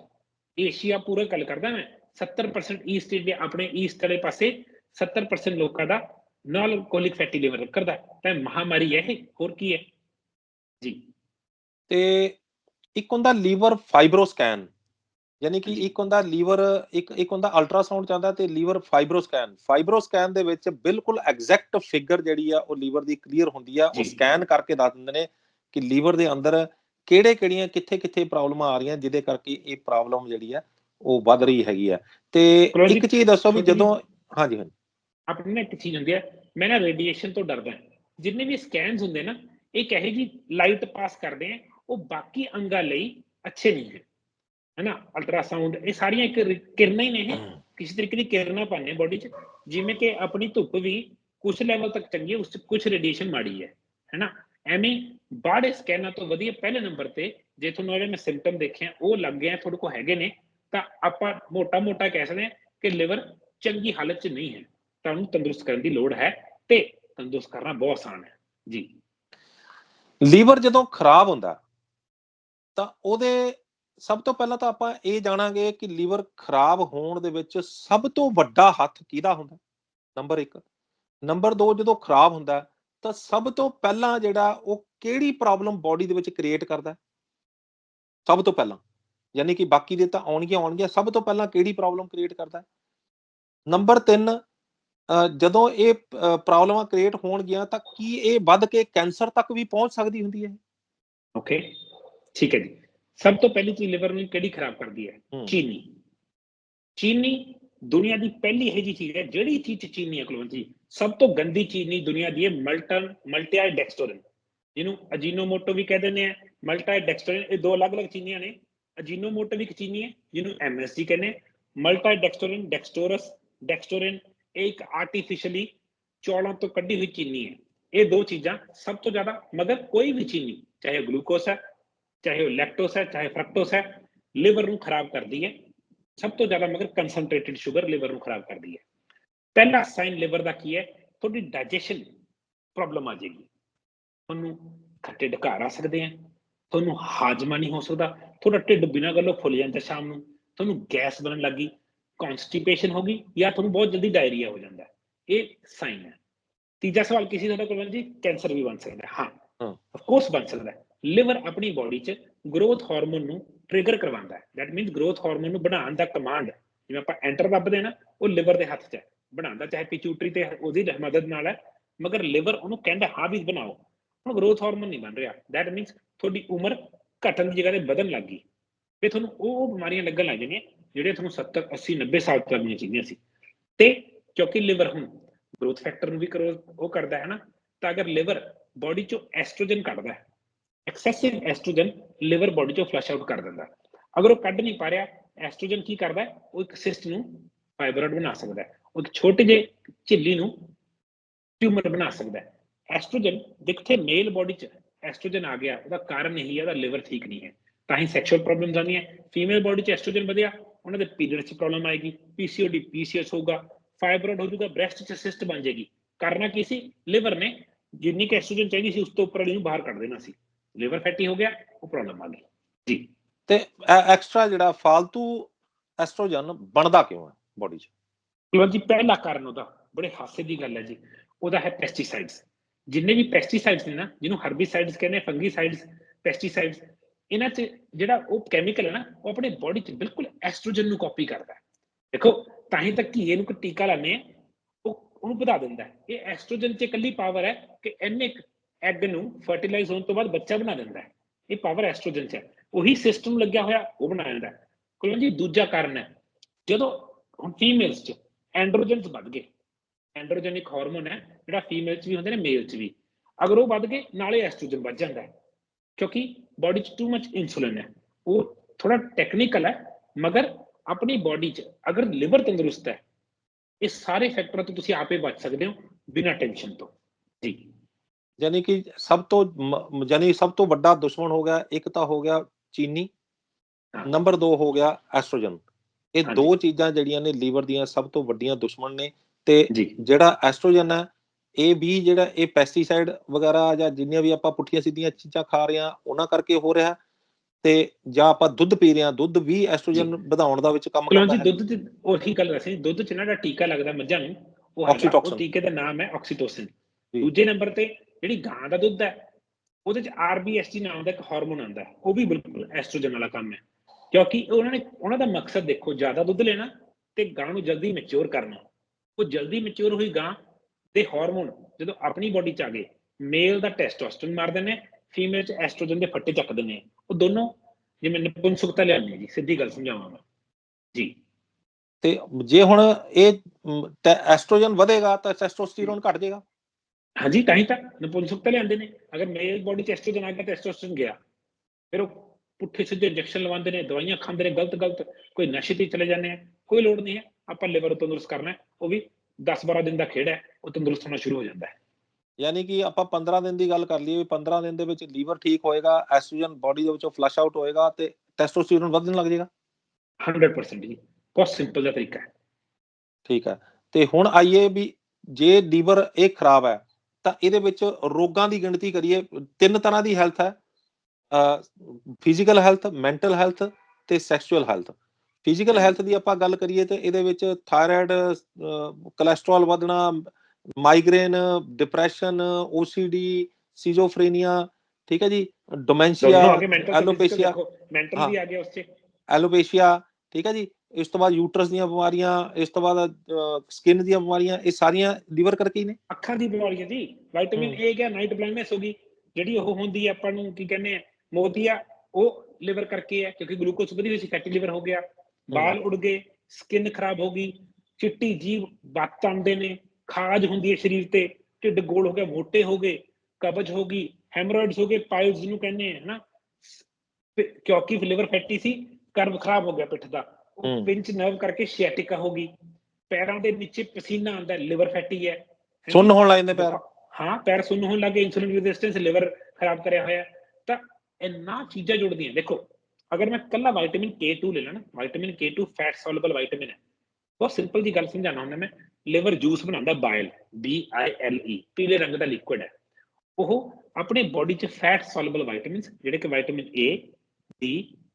ਏਸ਼ੀਆ ਪੂਰਾ ਗੱਲ ਕਰਦਾ ਮੈਂ। 70% ਈਸਟ ਇੰਡੀਆ ਆਪਣੇ ਈਸਟ ਵਾਲੇ ਪਾਸੇ 70% ਲੋਕਾਂ ਦਾ ਨਾਨ ਅਲਕੋਹਲਿਕ ਫੈਟੀ ਲਿਵਰ ਕਰਦਾ ਤਾਂ ਮਹਾਮਾਰੀ ਹੈ ਇਹ ਹੋਰ ਕੀ ਹੈ ਜੀ ਤੇ ਇੱਕ ਹੁੰਦਾ ਲੀਵਰ ਫਾਈਬਰੋਸਕੈਨ ਯਾਨੀ ਕਿ। ਇੱਕ ਹੁੰਦਾ ਲੀਵਰ ਇੱਕ ਇੱਕ ਹੁੰਦਾ ਅਲਟਰਾਸਾਊਂਡ ਚਾਹੁੰਦਾ ਤੇ ਲੀਵਰ ਫਾਈਬਰੋਸਕੈਨ ਫਾਈਬਰੋਸਕੈਨ ਦੇ ਵਿੱਚ ਬਿਲਕੁਲ ਐਗਜ਼ੈਕਟ ਫਿਗਰ ਜਿਹੜੀ ਆ ਉਹ ਲੀਵਰ ਦੀ ਕਲੀਅਰ ਹੁੰਦੀ ਆ ਉਹ। ਸਕੈਨ ਕਰਕੇ ਦੱਸ ਦਿੰਦੇ ਨੇ ਕਿ ਲੀਵਰ ਦੇ ਅੰਦਰ ਕਿਹੜੇ ਕਿਹੜੀਆਂ ਕਿੱਥੇ ਕਿੱਥੇ ਪ੍ਰੋਬਲਮਾਂ ਆ ਰਹੀਆਂ ਜਿਹਦੇ ਕਰਕੇ ਇਹ ਪ੍ਰੋਬਲਮ ਜਿਹੜੀ ਆ ਉਹ ਵੱਧ ਰਹੀ ਹੈਗੀ ਆ। ਤੇ ਇੱਕ ਚੀਜ਼ ਦੱਸੋ ਵੀ ਜਦੋਂ ਹਾਂਜੀ ਹਾਂਜੀ। ਆਪਣੀ ਨਾ ਇੱਕ ਚੀਜ਼ ਹੁੰਦੀ ਹੈ ਮੈਂ ਨਾ ਰੇਡੀਏਸ਼ਨ ਤੋਂ ਡਰਦਾ। ਜਿੰਨੇ ਵੀ ਸਕੈਨਸ ਹੁੰਦੇ ਨਾ ਇਹ ਕਹੇ ਜੀ ਲਾਈਟ ਪਾਸ ਕਰਦੇ ਆ ਉਹ ਬਾਕੀ ਅੰਗਾਂ ਲਈ ਅੱਛੇ ਨਹੀਂ ਹੈ। ਹੈਨਾ? ਅਲਟਰਾਸਾਊਂਡ ਇਹ ਸਾਰੀਆਂ ਇੱਕ ਕਿਰਨਾਂ ਹੀ ਨੇ ਇਹ। ਕਿਸੇ ਤਰੀਕੇ ਦੀ ਕਿਰਨਾਂ ਪਾਉਂਦੇ ਬੋਡੀ 'ਚ। ਜਿਵੇਂ ਕਿ ਆਪਣੀ ਧੁੱਪ ਵੀ ਕੁਝ ਲੈਵਲ ਤੱਕ ਚੰਗੀ ਉਸ 'ਚ ਕੁਝ ਰੇਡੀਏਸ਼ਨ ਮਾੜੀ ਹੈ। ਹੈਨਾ? ਐਵੇਂ ਬਾੜੇ ਸਕੈਨਾਂ ਤੋਂ ਵਧੀਆ ਪਹਿਲੇ ਨੰਬਰ ਤੇ ਜੇ ਤੁਹਾਨੂੰ ਜਿਹੜੇ ਮੈਂ ਸਿੰਪਟਮ ਦੇਖੇ ਆ ਉਹ ਲੱਗ ਗਏ ਆ ਤੁਹਾਡੇ ਕੋਲ ਹੈਗੇ ਨੇ ਤਾਂ ਆਪਾਂ ਮੋਟਾ-ਮੋਟਾ ਕਹਿ ਸਕਦੇ ਹਾਂ ਕਿ ਲਿਵਰ ਚੰਗੀ ਹਾਲਤ 'ਚ ਨਹੀਂ ਹੈ। ਤੁਹਾਨੂੰ ਤੰਦਰੁਸਤ ਕਰਨ ਦੀ ਲੋੜ ਹੈ ਤੇ ਤੰਦਰੁਸਤ ਕਰਨਾ ਬਹੁਤ ਆਸਾਨ ਹੈ। ਜੀ। ਲੀਵਰ ਜਦੋਂ ਖਰਾਬ ਹੁੰਦਾ, ਤਾਂ ਉਹਦੇ ਸਭ ਤੋਂ ਪਹਿਲਾਂ ਤਾਂ ਆਪਾਂ ਇਹ ਜਾਣਾਂਗੇ ਕਿ ਲੀਵਰ ਖਰਾਬ ਹੋਣ ਦੇ ਵਿੱਚ ਸਭ ਤੋਂ ਵੱਡਾ ਹੱਥ ਕਿਹਦਾ ਹੁੰਦਾ? ਨੰਬਰ 1 ਨੰਬਰ 2 ਜਦੋਂ ਖਰਾਬ ਹੁੰਦਾ, ਤਾਂ ਸਭ ਤੋਂ ਪਹਿਲਾਂ ਜਿਹੜਾ ਉਹ ਕਿਹੜੀ ਪ੍ਰੋਬਲਮ ਬਾਡੀ ਦੇ ਵਿੱਚ ਕ੍ਰੀਏਟ ਕਰਦਾ? ਸਭ ਤੋਂ ਪਹਿਲਾਂ। ਯਾਨੀ ਕਿ ਬਾਕੀ ਦੇ ਤਾਂ ਆਉਣਗੀਆਂ ਆਉਣਗੀਆਂ ਸਭ ਤੋਂ ਪਹਿਲਾਂ ਕਿਹੜੀ ਪ੍ਰੋਬਲਮ ਕ੍ਰੀਏਟ ਕਰਦਾ ਨੰਬਰ 3 ਜਦੋਂ ਇਹ ਪ੍ਰੋਬਲਮਾਂ ਕ੍ਰੀਏਟ ਹੋਣਗੀਆਂ ਤਾਂ ਕੀ ਇਹ ਵੱਧ ਕੇ ਕੈਂਸਰ ਤੱਕ ਵੀ ਪਹੁੰਚ ਸਕਦੀ ਹੁੰਦੀ ਹੈ? ਓਕੇ ਠੀਕ ਹੈ ਜੀ। ਸਭ ਤੋਂ ਪਹਿਲੀ ਚੀਜ਼ ਲਿਵਰ ਨੂੰ ਕਿਹੜੀ ਖਰਾਬ ਕਰਦੀ ਹੈ? ਹੂੰ। ਚੀਨੀ। ਚੀਨੀ ਦੁਨੀਆ ਦੀ ਪਹਿਲੀ ਇਹੋ ਜਿਹੀ ਚੀਜ਼ ਹੈ ਜਿਹੜੀ ਚੀਜ਼ 'ਚ ਚੀਨੀ ਹੈ ਕੁਲਵੰਤ ਜੀ। ਸਭ ਤੋਂ ਗੰਦੀ ਚੀਨੀ ਦੁਨੀਆ ਦੀ ਹੈ ਮਲਟਨ ਮਲਟੀਆਈ ਡੈਕਸਟੋਰਿਨ ਜਿਹਨੂੰ ਅਜੀਨੋਮੋਟੋ ਵੀ ਕਹਿੰਦੇ ਨੇ ਮਲਟਾਈ ਡੈਕਸਟੋਰਿਨ ਇਹ ਦੋ ਅਲੱਗ-ਅਲੱਗ ਚੀਨੀਆਂ ਨੇ। ਅਜੀਨੋਮੋਟੋ ਵੀ ਇੱਕ ਚੀਨੀ ਹੈ ਜਿਹਨੂੰ ਐਮਐਸਜੀ ਕਹਿੰਦੇ ਨੇ ਮਲਟਾਈ ਡੈਕਸਟੋਰਿਨ ਡੈਕਸਟੋਰਸ ਡੈਕਸਟੋਰਿਨ ਇਹ ਇੱਕ ਆਰਟੀਫੀਸ਼ੀਅਲੀ ਚੌਲਾਂ ਤੋਂ ਕੱਢੀ ਹੋਈ ਚੀਨੀ ਹੈ ਇਹ ਦੋ ਚੀਜ਼ਾਂ ਸਭ ਤੋਂ ਜ਼ਿਆਦਾ ਮਗਰ ਕੋਈ ਵੀ ਚੀਨੀ ਚਾਹੇ ਗਲੂਕੋਸ ਹੈ ਚਾਹੇ ਉਹ ਲੈਕਟੋਸ ਹੈ ਚਾਹੇ ਫਰਕਟੋਸ ਹੈ ਲਿਵਰ ਨੂੰ ਖਰਾਬ ਕਰਦੀ ਹੈ ਸਭ ਤੋਂ ਜ਼ਿਆਦਾ ਮਗਰ ਕਨਸੈਂਟ੍ਰੇਟਿਡ ਸ਼ੂਗਰ ਲਿਵਰ ਨੂੰ ਖਰਾਬ ਕਰਦੀ ਹੈ ਪਹਿਲਾ ਸਾਈਨ ਲਿਵਰ ਦਾ ਕੀ ਹੈ ਤੁਹਾਡੀ ਡਾਈਜੈਸ਼ਨ ਪ੍ਰੋਬਲਮ ਆ ਜਾਏਗੀ ਤੁਹਾਨੂੰ ਖੱਟੇ ਢਕਾਰ ਆ ਸਕਦੇ ਆ ਤੁਹਾਨੂੰ ਹਾਜ਼ਮਾ ਨਹੀਂ ਹੋ ਸਕਦਾ। ਤੁਹਾਡਾ ਢਿੱਡ ਬਿਨਾਂ ਗੱਲੋਂ ਫੁੱਲ ਜਾਂਦਾ ਸ਼ਾਮ ਨੂੰ। ਤੁਹਾਨੂੰ ਗੈਸ ਬਣਨ ਲੱਗੀ ਕਨਸਟੀਪੇਸ਼ਨ ਹੋ ਗਈ ਜਾਂ ਤੁਹਾਨੂੰ ਬਹੁਤ ਜਲਦੀ ਡਾਇਰੀਆ ਹੋ ਜਾਂਦਾ। ਇਹ ਸਾਈਨ ਹੈ। ਤੀਜਾ ਸਵਾਲ ਕਿਸੇ ਤੁਹਾਡਾ ਕੋਲ ਜੀ? ਕੈਂਸਰ ਵੀ ਬਣ ਸਕਦਾ। ਹੈ। ਆਫ ਕੋਰਸ ਬਣ ਸਕਦਾ ਲਿਵਰ ਆਪਣੀ ਬਾਡੀ 'ਚ ਗਰੋਥ ਹਾਰਮੋਨ ਨੂੰ ਟ੍ਰਿਗਰ ਕਰਵਾਉਂਦਾ ਹੈ। ਦੈਟ ਮੀਨਸ ਗਰੋਥ ਹਾਰਮੋਨ ਨੂੰ ਬਣਾਉਣ ਦਾ ਕਮਾਂਡ ਜਿਵੇਂ ਆਪਾਂ ਐਂਟਰ ਦੱਬਦੇ ਨਾ ਉਹ ਲਿਵਰ ਦੇ ਹੱਥ 'ਚ ਹੈ। ਬਣਾਉਂਦਾ ਚਾਹੇ ਪਿਚੂਟਰੀ ਤੇ ਉਹਦੀ ਮਦਦ ਨਾਲ ਹੈ। ਮਗਰ ਲਿਵਰ ਉਹਨੂੰ ਕਹਿੰਦਾ ਹਾਂ ਵੀ ਬਣਾਓ। ਹੁਣ ਗਰੋਥ ਹਾਰਮੋਨ ਨਹੀਂ ਬਣ ਰਿਹਾ। ਦੈਟ ਮੀਨਸ ਤੁਹਾਡੀ ਉਮਰ ਘਟਣ ਦੀ ਜਗ੍ਹਾ ਤੇ ਵਧਣ ਲੱਗ ਗਈ। ਤੇ ਤੁਹਾਨੂੰ ਉਹ ਬਿਮਾਰੀਆਂ ਲੱਗਣ ਲੱਗ ਜਾਣੀਆਂ ਜਿਹੜੀਆਂ ਤੁਹਾਨੂੰ 70 80 90 ਸਾਲ ਤੱਕ ਦੀਆਂ ਚਾਹੀਦੀਆਂ ਸੀ। ਤੇ ਕਿਉਂਕਿ ਲਿਵਰ ਹੁਣ ਗਰੋਥ ਫੈਕਟਰ ਨੂੰ ਵੀ ਕਰੋ, ਉਹ ਕਰਦਾ ਹੈ ਨਾ, ਤਾਂ ਅਗਰ ਲਿਵਰ ਬਾਡੀ ਚੋਂ ਐਸਟ੍ਰੋਜਨ ਕੱਢਦਾ ਹੈ ਐਕਸੈਸਿਵ ਐਸਟ੍ਰੋਜਨ ਲਿਵਰ ਬਾਡੀ ਚੋਂ ਫਲਸ਼ ਆਊਟ ਕਰ ਦਿੰਦਾ ਅਗਰ ਉਹ ਕੱਢ ਨਹੀਂ ਪਾ ਰਿਹਾ ਐਸਟ੍ਰੋਜਨ ਕੀ ਕਰਦਾ ਉਹ ਇੱਕ ਸਿਸਟ ਨੂੰ ਫਾਈਬਰੋਇਡ ਬਣਾ ਸਕਦਾ ਉਹ ਇੱਕ ਛੋਟੇ ਜਿਹੇ ਝਿੱਲੀ ਨੂੰ ਟਿਊਮਰ ਬਣਾ ਸਕਦਾ ਐਸਟ੍ਰੋਜਨ ਜਿੱਥੇ ਮੇਲ ਬਾਡੀ ਚ ਐਸਟ੍ਰੋਜਨ ਆ ਗਿਆ ਉਹਦਾ ਕਾਰਨ ਇਹੀ ਹੈ ਉਹਦਾ ਲਿਵਰ ਠੀਕ ਨਹੀਂ ਹੈ। ਤਾਂ ਹੀ ਸੈਕਸ਼ੂਅਲ ਪ੍ਰੋਬਲਮਸ ਆਉਂਦੀਆਂ ਫੀਮੇਲ ਬਾਡੀ ਚ ਐਸਟ੍ਰੋਜਨ ਵਧਿਆ ਉਹਨਾਂ ਦੇ ਪੀਰੀਅਡਸ ਚ ਪ੍ਰੋਬਲਮ ਆਏਗੀ ਪੀਸੀਓਡੀ ਪੀਸੀਐਸ ਹੋਊਗਾ ਫਾਈਬਰੋਇਡ ਹੋ ਜਾਊਗਾ ਬ੍ਰੈਸਟ ਚ ਸਿਸਟ ਬਣ ਜਾਏਗੀ। ਕਰਨਾ ਕੀ ਸੀ? ਲਿਵਰ ਨੇ ਜਿੰਨੀ ਕਿ ਐਸਟ੍ਰੋਜਨ ਚਾਹੀਦੀ ਸੀ ਉਸ ਤੋਂ ਉੱਪਰ ਵਾਲੀ ਨੂੰ ਬਾਹਰ ਕੱਢ ਦੇਣਾ ਸੀ। ਲਿਵਰ ਫੈਟੀ ਹੋ ਗਿਆ ਉਹ ਪ੍ਰੋਬਲਮ ਆ ਗਈ। ਜੀ। ਤੇ ਐਕਸਟਰਾ ਜਿਹੜਾ ਫालतू ਐਸਟ੍ਰੋਜਨ ਬਣਦਾ ਕਿਉਂ ਹੈ ਬਾਡੀ 'ਚ? ਜੀ ਪਹਿਲਾ ਕਾਰਨ ਉਹਦਾ ਬੜੇ ਹਾਸੇ ਦੀ ਗੱਲ ਹੈ ਜੀ। ਉਹਦਾ ਹੈ ਪੈਸਟੀਸਾਈਡਸ ਜਿੰਨੇ ਵੀ ਪੈਸਟੀਸਾਈਡਸ ਨੇ ਨਾ, ਜਿਹਨੂੰ ਹਰਬੀਸਾਈਡਸ ਕਹਿੰਦੇ ਫੰਗੀਸਾਈਡਸ ਪੈਸਟੀਸਾਈਡਸ ਇਹਨਾਂ 'ਚ ਜਿਹੜਾ ਉਹ ਕੈਮੀਕਲ ਹੈ ਨਾ, ਉਹ ਆਪਣੇ ਬਾਡੀ 'ਚ ਬਿਲਕੁਲ ਐਸਟ੍ਰੋਜਨ ਨੂੰ ਕਾਪੀ ਕਰਦਾ ਹੈ। ਦੇਖੋ, ਤਾਂ ਹੀ ਤਾਂ ਘੀਏ ਨੂੰ ਕੋਈ ਟੀਕਾ ਲਾਉਂਦੇ ਆ ਉਹ ਉਹਨੂੰ ਵਧਾ ਦਿੰਦਾ ਇਹ ਐਸਟ੍ਰੋਜਨ 'ਚ ਇਕੱਲੀ ਪਾਵਰ ਹੈ ਕਿ ਇਹਨੇ ਐਗ ਨੂੰ ਫਰਟੀਲਾਈਜ਼ ਹੋਣ ਤੋਂ ਬਾਅਦ ਬੱਚਾ ਬਣਾ ਦਿੰਦਾ ਹੈ। ਇਹ ਪਾਵਰ ਐਸਟ੍ਰੋਜਨ 'ਚ ਹੈ। ਉਹੀ ਸਿਸਟਮ ਲੱਗਿਆ ਹੋਇਆ, ਉਹ ਬਣਾ ਦਿੰਦਾ ਹੈ। ਜੀ ਦੂਜਾ ਕਾਰਨ ਹੈ, ਜਦੋਂ ਹੁਣ ਫੀਮੇਲਸ 'ਚ ਐਂਡਰੋਜਨਸ ਵੱਧ ਗਏ ਐਂਡਰੋਜਨ ਇੱਕ ਹਾਰਮੋਨ ਹੈ ਜਿਹੜਾ ਫੀਮੇਲ 'ਚ ਵੀ ਹੁੰਦੇ ਨੇ ਮੇਲ 'ਚ ਵੀ। ਅਗਰ ਉਹ ਵੱਧ ਗਏ ਨਾਲੇ ਐਸਟ੍ਰੋਜਨ ਵੱਧ ਜਾਂਦਾ ਹੈ ਕਿਉਂਕਿ ਬਾਡੀ 'ਚ ਟੂ ਮਚ ਇਨਸੂਲਿਨ ਹੈ। ਉਹ ਥੋੜਾ ਟੈਕਨੀਕਲ ਹੈ ਮਗਰ ਆਪਣੀ ਬਾਡੀ 'ਚ ਅਗਰ ਲਿਵਰ ਤੰਦਰੁਸਤ ਹੈ ਇਹ ਸਾਰੇ ਫੈਕਟਰਾਂ ਤੋਂ ਤੁਸੀਂ ਆਪੇ ਬਚ ਸਕਦੇ ਹੋ ਬਿਨਾਂ ਟੈਨਸ਼ਨ ਤੋਂ। ਜੀ। ਯਾਨੀ ਕਿ ਸਭ ਤੋਂ ਯਾਨੀ ਸਭ ਤੋਂ ਵੱਡਾ ਦੁਸ਼ਮਣ ਹੋ ਗਿਆ ਇੱਕ ਤਾਂ ਹੋ ਗਿਆ ਚੀਨੀ। ਨੰਬਰ 2 ਹੋ ਗਿਆ ਐਸਟ੍ਰੋਜਨ ਇਹ। ਦੋ ਚੀਜ਼ਾਂ ਜਿਹੜੀਆਂ ਨੇ ਲੀਵਰ ਦੀਆਂ ਸਭ ਤੋਂ ਵੱਡੀਆਂ ਦੁਸ਼ਮਣ ਨੇ ਤੇ ਜਿਹੜਾ ਐਸਟ੍ਰੋਜਨ ਹੈ ਇਹ ਵੀ ਜਿਹੜਾ ਇਹ ਪੈਸਟੀਸਾਈਡ ਵਗੈਰਾ ਜਾਂ ਜਿੰਨੀਆਂ ਵੀ ਆਪਾਂ ਪੁੱਠੀਆਂ ਸਿੱਧੀਆਂ ਚੀਜ਼ਾਂ ਖਾ ਰਹੇ ਹਾਂ ਉਹਨਾਂ ਕਰਕੇ ਹੋ ਰਿਹਾ। ਤੇ ਜਾਂ ਆਪਾਂ ਦੁੱਧ ਪੀ ਰਹੇ ਹਾਂ ਦੁੱਧ ਵੀ ਐਸਟ੍ਰੋਜਨ ਵਧਾਉਣ ਦਾ ਵਿੱਚ ਕੰਮ ਕਰਦਾ ਜੀ ਹੈ। ਦੁੱਧ 'ਚ ਉਹੀ ਗੱਲ ਦੱਸੀ ਦੁੱਧ 'ਚ ਨਾ ਜਿਹੜਾ ਟੀਕਾ ਲੱਗਦਾ ਮੱਝਾਂ ਨੂੰ ਉਹ ਟੀਕੇ ਦਾ ਨਾਮ ਹੈ ਆਕਸੀਟੋਸਿਨ। ਦੂਜੇ ਨੰਬਰ ਤੇ ਜਿਹੜੀ ਗਾਂ ਦਾ ਦੁੱਧ ਹੈ ਉਹਦੇ 'ਚ ਆਰਬੀਐਸਟੀ ਨਾਮ ਦਾ ਇੱਕ ਹਾਰਮੋਨ ਆਉਂਦਾ ਉਹ ਵੀ ਬਿਲਕੁਲ ਐਸਟ੍ਰੋਜਨ ਵਾਲਾ ਕੰਮ ਹੈ। ਕਿਉਂਕਿ ਉਹਨਾਂ ਨੇ ਉਹਨਾਂ ਦਾ ਮਕਸਦ ਦੇਖੋ ਜ਼ਿਆਦਾ ਦੁੱਧ ਲੈਣਾ ਤੇ ਗਾਂ ਨੂੰ ਜਲਦੀ ਮੈਚੁਰ ਕਰਨਾ। ਉਹ ਜਲਦੀ ਮੈਚੁਰ ਹੋਈ ਗਾਂ ਦੇ ਹਾਰਮੋਨ ਜਦੋਂ ਆਪਣੀ ਬਾਡੀ 'ਚ ਆ ਗਏ ਮੇਲ ਦਾ ਟੈਸਟੋਸਟਰਨ ਮਾਰ ਦਿੰਦੇ ਫੀਮੇਲ 'ਚ ਐਸਟ੍ਰੋਜਨ ਦੇ ਫੱਟੇ ਚੱਕ ਦਿੰਦੇ ਆ ਉਹ ਦੋਨੋਂ ਜਿਵੇਂ ਨਿਪੁੰਸਕਤਾ ਲਿਆਉਂਦੇ ਜੀ ਸਿੱਧੀ ਗੱਲ ਸਮਝਾਵਾਂ ਮੈਂ। ਜੀ। ਤੇ ਜੇ ਹੁਣ ਇਹ ਐਸਟ੍ਰੋਜਨ ਵਧੇਗਾ ਤਾਂ ਟੈਸਟੋਸਟੀਰੋਨ ਘਟ ਜਾਏਗਾ? ਹਾਂਜੀ ਤਾਂ ਹੀ ਤਾਂ ਨਪੁੰਸਕਤਾ ਲਿਆਂਦੇ ਨੇ। ਅਗਰ ਮੇਲ ਬੋਡੀ ਚ ਐਸਟ੍ਰੋਜਨ ਆ ਗਿਆ ਤਾਂ ਐਸਟ੍ਰੋਜਨ ਗਿਆ। ਫਿਰ ਉਹ ਪੁੱਠੇ ਸਿੱਧੇ ਇੰਜੈਕਸ਼ਨ ਲਵਾਉਂਦੇ ਨੇ ਦਵਾਈਆਂ ਖਾਂਦੇ ਨੇ ਗਲਤ ਗਲਤ ਕੋਈ ਨਸ਼ੇ ਤੇ ਚਲੇ ਜਾਂਦੇ ਆ ਕੋਈ ਲੋੜ ਨਹੀਂ ਹੈ। ਆਪਾਂ ਲਿਵਰ ਤੰਦਰੁਸਤ ਕਰਨਾ ਉਹ ਵੀ 10-12 ਦਿਨ ਦਾ ਖੇਡ ਹੈ ਉਹ ਤੰਦਰੁਸਤ ਹੋਣਾ ਸ਼ੁਰੂ ਹੋ ਜਾਂਦਾ ਹੈ। ਯਾਨੀ ਕਿ ਆਪਾਂ 15 ਦਿਨ ਦੀ ਗੱਲ ਕਰ ਲਈਏ ਵੀ 15 ਦਿਨ ਦੇ ਵਿੱਚ ਲੀਵਰ ਠੀਕ ਹੋਏਗਾ ਐਸਟ੍ਰੋਜਨ ਬਾਡੀ ਦੇ ਵਿੱਚੋਂ ਫਲਸ਼ ਆਊਟ ਹੋਏਗਾ ਤੇ ਟੈਸਟੋਸਟੀਰੋਨ ਵਧਣ ਲੱਗ ਜਾਏਗਾ? 100% ਜੀ ਬਹੁਤ ਸਿੰਪਲ ਦਾ ਤਰੀਕਾ ਹੈ। ਠੀਕ ਹੈ ਤੇ ਹੁਣ ਆਈਏ ਵੀ ਜੇ ਲੀਵਰ ਇਹ ਖਰਾਬ ਹੈ ਤਾਂ ਇਹਦੇ ਵਿੱਚ ਰੋਗਾਂ ਦੀ ਗਿਣਤੀ ਕਰੀਏ ਤਿੰਨ ਤਰ੍ਹਾਂ ਦੀ ਹੈਲਥ ਹੈ ਫਿਜ਼ੀਕਲ ਹੈਲਥ ਮੈਂਟਲ ਹੈਲਥ ਤੇ ਸੈਕਸ਼ੂਅਲ ਹੈਲਥ ਫਿਜ਼ੀਕਲ ਹੈਲਥ ਦੀ ਆਪਾਂ ਗੱਲ ਕਰੀਏ ਤੇ ਇਹਦੇ ਵਿੱਚ ਥਾਇਰਾਇਡ ਕੋਲੇਸਟ੍ਰੋਲ ਵਧਣਾ ਮਾਈਗ੍ਰੇਨ ਡਿਪਰੈਸ਼ਨ OCD ਸੀਜ਼ੋਫਰੇਨੀਆ ਠੀਕ ਹੈ ਜੀ? ਡੋਮੈਂਸ਼ੀਆ ਐਲੋਪੇਸ਼ੀਆ ਮੈਂਟਲ ਵੀ ਆ ਗਿਆ ਉਸ ਚ। ਐਲੋਪੇਸ਼ੀਆ ਠੀਕ ਹੈ ਜੀ? ਇਸ ਤੋਂ ਬਾਅਦ ਯੂਟਰਸ ਦੀਆਂ ਬਿਮਾਰੀਆਂ ਇਸ ਤੋਂ ਬਾਅਦ ਸਕਿਨ ਦੀਆਂ ਬਿਮਾਰੀਆਂ ਇਹ ਸਾਰੀਆਂ ਲੀਵਰ ਕਰਕੇ ਹੀ ਨੇ। ਅੱਖਾਂ ਦੀ ਬਿਮਾਰੀ ਜੀ। ਵਿਟਾਮਿਨ। ਏ ਗਿਆ ਨਾਈਟ ਬਲਾਈਂਡਨੈਸ ਹੋ ਗਈ। ਜਿਹੜੀ ਉਹ ਹੁੰਦੀ ਹੈ ਆਪਾਂ ਨੂੰ ਕੀ ਕਹਿੰਦੇ ਆ ਮੋਤੀਆ ਉਹ ਲਿਵਰ ਕਰਕੇ ਹੈ ਕਿਉਂਕਿ ਗਲੂਕੋਜ਼ ਵਧੀ ਹੋਈ ਸੀ ਫੈਟੀ ਲਿਵਰ ਹੋ ਗਿਆ। ਬਾਲ ਉੜ ਗਏ ਸਕਿਨ ਖਰਾਬ ਹੋ ਗਈ ਚਿੱਟੀ ਜੀਭ ਬੱਤ ਆਉਂਦੇ ਨੇ ਖਾਜ ਹੁੰਦੀ ਹੈ ਸਰੀਰ ਤੇ ਢਿੱਡ ਗੋਲ ਹੋ ਗਿਆ ਮੋਟੇ ਹੋ ਗਏ ਕਬਜ਼ ਹੋ ਗਈ ਹੈਮਰੋਇਡਸ ਹੋ ਗਏ ਪਾਇਲਸ ਜਿਹਨੂੰ ਕਹਿੰਦੇ ਆ ਤੇ ਕਿਉਂਕਿ ਲਿਵਰ ਫੈਟੀ ਸੀ ਕਰਵ ਖਰਾਬ ਹੋ ਗਿਆ ਪਿੱਠ ਦਾ। ਪਿੰਚ ਨਰਵ ਕਰਕੇ ਸਿਆਟਿਕਾ ਹੋ ਗਈ ਪੈਰਾਂ ਦੇ ਨੀਚੇ ਪਸੀਨਾ ਆਉਂਦਾ ਲਿਵਰ ਫੈਟੀ ਹੈ ਸੁੰਨ ਹੋਣ ਲੱਗ ਜਾਂਦੇ ਪੈਰ ਹਾਂ ਪੈਰ ਸੁੰਨ ਹੋਣ ਲੱਗੇ ਇਨਸੂਲਿਨ ਰੈਜ਼ਿਸਟੈਂਸ ਲਿਵਰ ਖਰਾਬ ਕਰਿਆ ਹੋਇਆ ਤਾਂ ਇੰਨਾ ਚੀਜ਼ਾਂ ਜੁੜਦੀਆਂ ਦੇਖੋ ਅਗਰ ਮੈਂ ਕੱਲਾ ਵਿਟਾਮਿਨ K2 ਲੈ ਲਾਂ vitamin K2 fat soluble vitamin ਹੈ। ਬਹੁਤ ਸਿੰਪਲ ਜੀ ਗੱਲ ਸਮਝਾਉਣਾ ਹੁੰਦਾ ਮੈਂ। ਲਿਵਰ ਜੂਸ ਬਣਾਉਂਦਾ ਬਾਇਲ B I L E ਪੀਲੇ ਰੰਗ ਦਾ ਲਿਕੁਇਡ ਹੈ। ਉਹ ਆਪਣੇ ਬਾਡੀ 'ਚ ਫੈਟ ਸੋਲੂਬਲ ਵਿਟਾਮਿਨਸ ਜਿਹੜੇ ਕਿ ਵਿਟਾਮਿਨ A D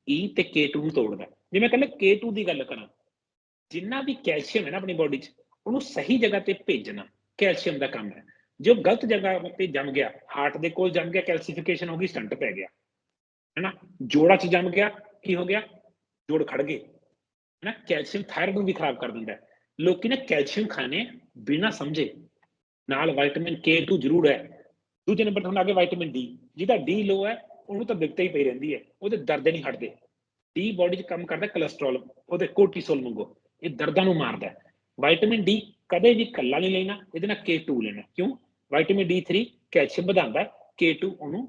E ਤੇ K2 ਨੂੰ ਤੋੜਦਾ ਹੈ। ਜੇ ਮੈਂ ਕਹਿੰਦਾ K2 ਦੀ ਗੱਲ ਕਰਾਂ, ਜਿੰਨਾ ਵੀ ਕੈਲਸ਼ੀਅਮ ਹੈ ਨਾ ਆਪਣੀ ਬਾਡੀ 'ਚ, ਉਹਨੂੰ ਸਹੀ ਜਗ੍ਹਾ ਤੇ ਭੇਜਣਾ ਕੈਲਸ਼ੀਅਮ ਦਾ ਕੰਮ ਹੈ। ਜੋ ਗਲਤ ਜਗ੍ਹਾ ਤੇ ਜੰਮ ਗਿਆ ਹਾਰਟ ਦੇ ਕੋਲ ਜੰਮ ਗਿਆ ਕੈਲਸੀਫਿਕੇਸ਼ਨ ਹੋ ਗਈ ਸਟੰਟ ਪੈ ਗਿਆ। ਹੈਨਾ ਜੋੜਾਂ 'ਚ ਜੰਮ ਗਿਆ ਕੀ ਹੋ ਗਿਆ ਜੋੜ ਖੜ ਗਏ ਨਾ ਕੈਲਸ਼ੀਅਮ ਥਾਇਰਾਇਡ ਨੂੰ ਵੀ ਖਰਾਬ ਕਰ ਦਿੰਦਾ ਹੈ ਲੋਕੀ ਨਾ ਕੈਲਸ਼ੀਅਮ ਖਾਣੇ ਬਿਨਾ ਸਮਝੇ ਨਾਲ ਵਿਟਾਮਿਨ K2 ਜ਼ਰੂਰ ਹੈ ਦੂਜੇ ਨੰਬਰ ਤੁਹਾਨੂੰ ਹੁਣ ਅੱਗੇ ਵਿਟਾਮਿਨ D ਜਿਹਦਾ D ਲੋ ਹੈ ਉਹਨੂੰ ਤਾਂ ਦਿੱਕਤ ਹੀ ਪਈ ਰਹਿੰਦੀ ਹੈ ਉਹਦੇ ਦਰਦ ਨਹੀਂ ਹਟਦੇ D ਬਾਡੀ 'ਚ ਕੰਮ ਕਰਦਾ ਕੋਲੇਸਟ੍ਰੋਲ ਉਹਦੇ ਕੋਰਟੀਸੋਲ ਮੰਗੋ ਇਹ ਦਰਦਾਂ ਨੂੰ ਮਾਰਦਾ ਹੈ ਵਿਟਾਮਿਨ D ਕਦੇ ਵੀ ਕੱਲਾ ਨਹੀਂ ਲੈਣਾ ਇਹਦੇ ਨਾਲ K2 ਲੈਣਾ ਕਿਉਂ ਵਿਟਾਮਿਨ D3 ਕੈਲਸ਼ੀਅਮ ਵਧਾਉਂਦਾ ਹੈ K2 ਉਹਨੂੰ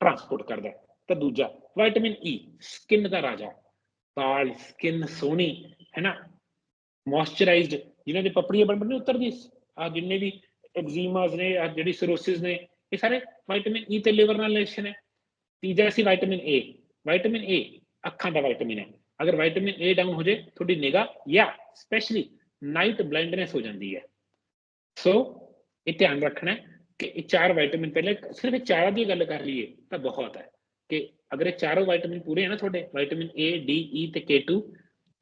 ਟਰਾਂਸਪੋਰਟ ਕਰਦਾ ਤਾਂ ਦੂਜਾ ਵਿਟਾਮਿਨ E ਸਕਿਨ ਦਾ ਰਾਜਾ ਬਾਲ ਸਕਿਨ ਸੋਹਣੀ ਹੈ ਨਾ ਮੋਇਸਚਰਾਈਜ਼ਡ ਜਿਨ੍ਹਾਂ ਦੇ ਪਪੜੀਆਂ ਬਣ ਬਣ ਉਤਰਦੀ ਆ ਜਿੰਨੇ ਵੀ ਐਗਜ਼ੀਮਾਸ ਨੇ ਆ ਜਿਹੜੀ ਸਿਰੋਸਿਸ ਨੇ ਇਹ ਸਾਰੇ ਵਿਟਾਮਿਨ ਈ ਤੇ ਲਿਵਰ ਨਾਲ ਰਿਲੇਸ਼ਨ ਹੈ ਤੀਜਾ ਸੀ ਵਿਟਾਮਿਨ ਏ ਵਿਟਾਮਿਨ ਏ ਅੱਖਾਂ ਦਾ ਵਿਟਾਮਿਨ ਹੈ ਅਗਰ ਵਿਟਾਮਿਨ ਏ ਡਾਊਨ ਹੋ ਜਾਏ ਤੁਹਾਡੀ ਨਿਗਾਹ ਜਾਂ ਸਪੈਸ਼ਲੀ ਨਾਈਟ ਬਲਾਈਂਡਨੈਸ ਹੋ ਜਾਂਦੀ ਹੈ ਸੋ ਇਹ ਧਿਆਨ ਰੱਖਣਾ ਹੈ ਕਿ ਇਹ ਚਾਰ ਵਿਟਾਮਿਨ ਪਹਿਲੇ ਸਿਰਫ ਇਹ ਚਾਰਾਂ ਦੀ ਗੱਲ ਕਰ ਲਈਏ ਤਾਂ ਬਹੁਤ ਹੈ ਕਿ ਅਗਰ ਇਹ ਚਾਰੋਂ ਵਿਟਾਮਿਨ ਪੂਰੇ ਹੈ ਨਾ ਤੁਹਾਡੇ ਵਿਟਾਮਿਨ ਏ ਡੀ ਈ ਤੇ K2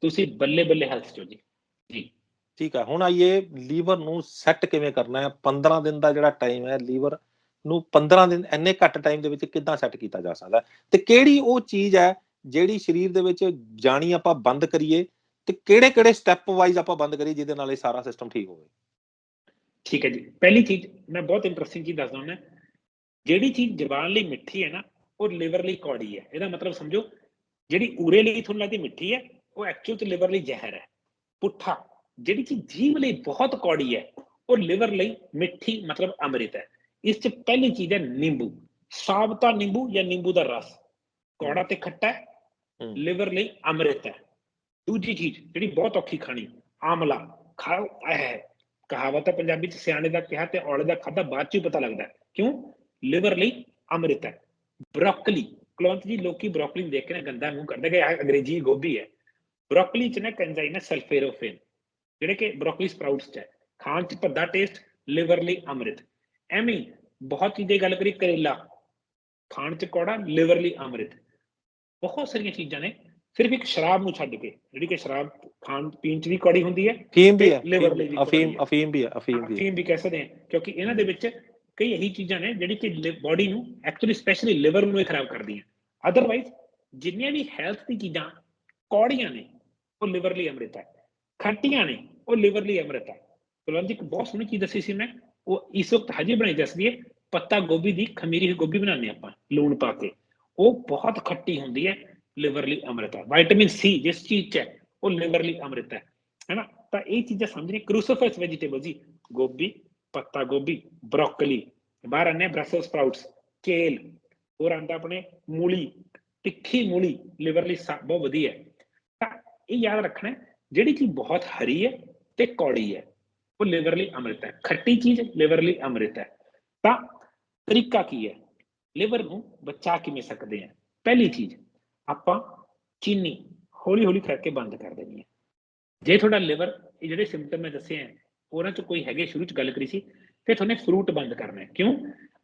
ਤੁਸੀਂ ਬੱਲੇ ਬੱਲੇ ਹੈਲਥ ਚੋ ਜੀ। ਜੀ। ਠੀਕ ਹੈ ਹੁਣ ਆਈਏ ਲੀਵਰ ਨੂੰ ਸੈੱਟ ਕਿਵੇਂ ਕਰਨਾ ਹੈ? 15 ਦਿਨ ਦਾ ਜਿਹੜਾ ਟਾਈਮ ਹੈ ਲੀਵਰ ਨੂੰ 15 ਦਿਨ ਇੰਨੇ ਘੱਟ ਟਾਈਮ ਦੇ ਵਿੱਚ ਕਿੱਦਾਂ ਸੈੱਟ ਕੀਤਾ ਜਾ ਸਕਦਾ? ਤੇ ਕਿਹੜੀ ਉਹ ਚੀਜ਼ ਹੈ ਜਿਹੜੀ ਸਰੀਰ ਦੇ ਵਿੱਚ ਜਾਣੀ ਆਪਾਂ ਬੰਦ ਕਰੀਏ ਤੇ ਕਿਹੜੇ ਕਿਹੜੇ ਸਟੈਪ ਵਾਈਜ਼ ਆਪਾਂ ਬੰਦ ਕਰੀਏ ਜਿਹਦੇ ਨਾਲ ਇਹ ਸਾਰਾ ਸਿਸਟਮ ਠੀਕ ਹੋਵੇ? ਠੀਕ ਹੈ ਜੀ। ਪਹਿਲੀ ਚੀਜ਼ ਮੈਂ ਬਹੁਤ ਇੰਟਰਸਟਿੰਗ ਚੀਜ਼ ਦੱਸਦਾ ਹਾਂ। ਜਿਹੜੀ ਚੀਜ਼ ਜ਼ਬਾਨ ਲਈ ਮਿੱਠੀ ਹੈ ਨਾ ਉਹ ਲਿਵਰ ਲਈ ਕੌੜੀ ਹੈ। ਇਹਦਾ ਮਤਲਬ ਸਮਝੋ ਜਿਹੜੀ ਉਰੇ ਲਈ ਤੁਹਾਨੂੰ ਲੱਗਦੀ ਮਿੱਠੀ ਹੈ ਉਹ ਐਕਚੁਅਲ ਤੇ ਲਿਵਰ ਲਈ ਜ਼ਹਿਰ ਹੈ। ਪੁੱਠਾ ਜਿਹੜੀ ਚੀਜ਼ ਜੀਭ ਲਈ ਬਹੁਤ ਕੌੜੀ ਹੈ ਉਹ ਲਿਵਰ ਲਈ ਮਿੱਠੀ ਮਤਲਬ ਅੰਮ੍ਰਿਤ ਹੈ। ਇਸ ਚ ਪਹਿਲੀ ਚੀਜ਼ ਹੈ ਨਿੰਬੂ। ਸਾਬਤਾ ਨਿੰਬੂ ਜਾਂ ਨਿੰਬੂ ਦਾ ਰਸ। ਕੌੜਾ ਤੇ ਖੱਟਾ ਹੈ। ਲਿਵਰ ਲਈ ਅੰਮ੍ਰਿਤ ਹੈ। ਦੂਜੀ ਚੀਜ਼ ਜਿਹੜੀ ਬਹੁਤ ਔਖੀ ਖਾਣੀ ਆਮਲਾ। ਖਾਓ ਹੈ ਕਹਾਵਤ ਹੈ ਪੰਜਾਬੀ ਚ ਸਿਆਣੇ ਦਾ ਕਿਹਾ ਤੇ ਔਲੇ ਦਾ ਖਾਦਾ ਬਾਅਦ ਚ ਹੀ ਪਤਾ ਲੱਗਦਾ। ਕਿਉਂ? ਲਿਵਰ ਲਈ ਅੰਮ੍ਰਿਤ ਹੈ। ਬ੍ਰੋਕਲੀ ਕੁਲਵੰਤ ਜੀ ਲੋਕੀ ਬ੍ਰੋਕਲੀ ਨੂੰ ਦੇਖ ਕੇ ਨਾ ਗੰਦਾ ਮੂੰਹ ਕਰਦੇ ਕਿ ਅੰਗਰੇਜ਼ੀ ਗੋਭੀ ਹੈ। ਬ੍ਰੋਕਲੀ ਚ ਨਾ ਕੰਜ਼ਾਈਮ ਹੈ ਸਲਫੇਰੋਫੇਨ ਜਿਹੜੇ ਕਿ ਬ੍ਰੋਕਲੀ ਸਪਰਾਊਟਸ ਚ ਹੈ। ਖਾਣ ਚ ਭੱਦਾ ਟੇਸਟ ਲਿਵਰ ਲਈ ਅੰਮ੍ਰਿਤ। ਐਵੇਂ ਬਹੁਤ ਚੀਜ਼ਾਂ ਦੀ ਗੱਲ ਕਰੀ ਕਰੇਲਾ। ਖਾਣ ਚ ਕੌੜਾ ਲਿਵਰ ਲਈ ਅੰਮ੍ਰਿਤ। ਬਹੁਤ ਸਾਰੀਆਂ ਚੀਜ਼ਾਂ ਨੇ। ਸਿਰਫ ਇੱਕ ਸ਼ਰਾਬ ਨੂੰ ਛੱਡ ਕੇ ਜਿਹੜੀ ਕਿ ਸ਼ਰਾਬ ਖਾਣ ਪੀਣ ਚ ਵੀ ਕੌੜੀ ਹੁੰਦੀ ਹੈ ਅਫੀਮ ਵੀ ਹੈ। liver ਲਈ ਅਫੀਮ। ਅਫੀਮ ਵੀ ਹੈ ਅਫੀਮ ਵੀ। ਅਫੀਮ ਵੀ ਕਹਿ ਸਕਦੇ ਹਾਂ ਕਿਉਂਕਿ ਇਹਨਾਂ ਦੇ ਵਿੱਚ ਕਈ ਇਹੀ ਚੀਜ਼ਾਂ ਨੇ ਜਿਹੜੀ ਕਿ ਬਾਡੀ ਨੂੰ ਐਕਚੁਅਲੀ ਸਪੈਸ਼ਲੀ ਲਿਵਰ ਨੂੰ ਇਹ ਖਰਾਬ ਕਰਦੀਆਂ। ਅਦਰਵਾਈਜ਼ ਜਿੰਨੀਆਂ ਵੀ ਹੈਲਥ ਦੀ ਚੀਜ਼ਾਂ, ਕੌੜੀਆਂ ਨੇ, ਉਹ ਲਿਵਰ ਲਈ ਅੰਮ੍ਰਿਤ ਹੈ। ਖੱਟੀਆਂ ਨੇ, ਉਹ ਲਿਵਰ ਲਈ ਅੰਮ੍ਰਿਤ ਹੈ। ਕੁਲਵੰਤ ਜੀ, ਇੱਕ ਬਹੁਤ ਸੋਹਣੀ ਚੀਜ਼ ਦੱਸੀ ਸੀ ਮੈਂ, ਉਹ ਇਸ ਵਕਤ ਹਜੇ ਬਣਾਈ ਦੱਸਦੀ ਹੈ ਪੱਤਾ ਗੋਭੀ ਦੀ ਖਮੀਰੀ ਹੋਈ ਗੋਭੀ ਬਣਾਉਂਦੇ ਆਪਾਂ, ਲੂਣ ਪਾ ਕੇ। ਉਹ ਬਹੁਤ ਖੱਟੀ ਹੁੰਦੀ ਹੈ ਲਿਵਰ ਲਈ ਅੰਮ੍ਰਿਤ ਹੈ। ਵਿਟਾਮਿਨ ਸੀ ਜਿਸ ਚੀਜ਼ 'ਚ ਹੈ, ਉਹ ਲਿਵਰ ਲਈ ਅੰਮ੍ਰਿਤ ਹੈ। ਹੈਨਾ? ਤਾਂ ਇਹ ਚੀਜ਼ਾਂ ਸਮਝਣੀ ਕ੍ਰੂਸੀਫਰਸ ਵੈਜੀਟੇਬਲ ਜੀ, ਗੋਭੀ ਪੱਤਾ ਗੋਭੀ ਬ੍ਰੋਕਲੀ ਬਾਹਰ ਆਨੇ ਬ੍ਰਸਲ ਸਪਰਾਊਟਸ ਕੇਲ ਹੋਰ ਆਂਦਾ ਆਪਣੇ ਮੂਲੀ ਤਿੱਖੀ ਮੂਲੀ ਲਿਵਰ ਲਈ ਸਾ- ਬਹੁਤ ਵਧੀਆ ਹੈ ਤਾਂ ਇਹ ਯਾਦ ਰੱਖਣਾ ਹੈ, ਜਿਹੜੀ ਚੀਜ਼ ਬਹੁਤ ਹਰੀ ਹੈ ਤੇ ਕੌੜੀ ਹੈ ਉਹ ਲਿਵਰ ਲਈ ਅੰਮ੍ਰਿਤ ਹੈ ਖੱਟੀ ਚੀਜ਼ ਲਿਵਰ ਲਈ ਅੰਮ੍ਰਿਤ ਹੈ ਤਾਂ ਤਰੀਕਾ ਕੀ ਹੈ ਲਿਵਰ ਨੂੰ ਬਚਾ ਕਿਵੇਂ ਸਕਦੇ ਆ ਪਹਿਲੀ ਚੀਜ਼ ਆਪਾਂ ਚੀਨੀ ਹੌਲੀ ਹੌਲੀ ਕਰਕੇ ਬੰਦ ਕਰ ਦੇਣੀ ਹੈ ਜੇ ਤੁਹਾਡਾ ਲਿਵਰ ਇਹ ਜਿਹੜੇ ਸਿੰਪਟਮ ਮੈਂ ਦੱਸੇ ਆ ਉਹਨਾਂ ਚ ਕੋਈ ਹੈਗੇ ਸ਼ੁਰੂ ਚ ਗੱਲ ਕਰੀ ਸੀ, ਤੇ ਤੁਹਾਨੂੰ ਫਰੂਟ ਬੰਦ ਕਰਨਾ ਹੈ। ਕਿਉਂ?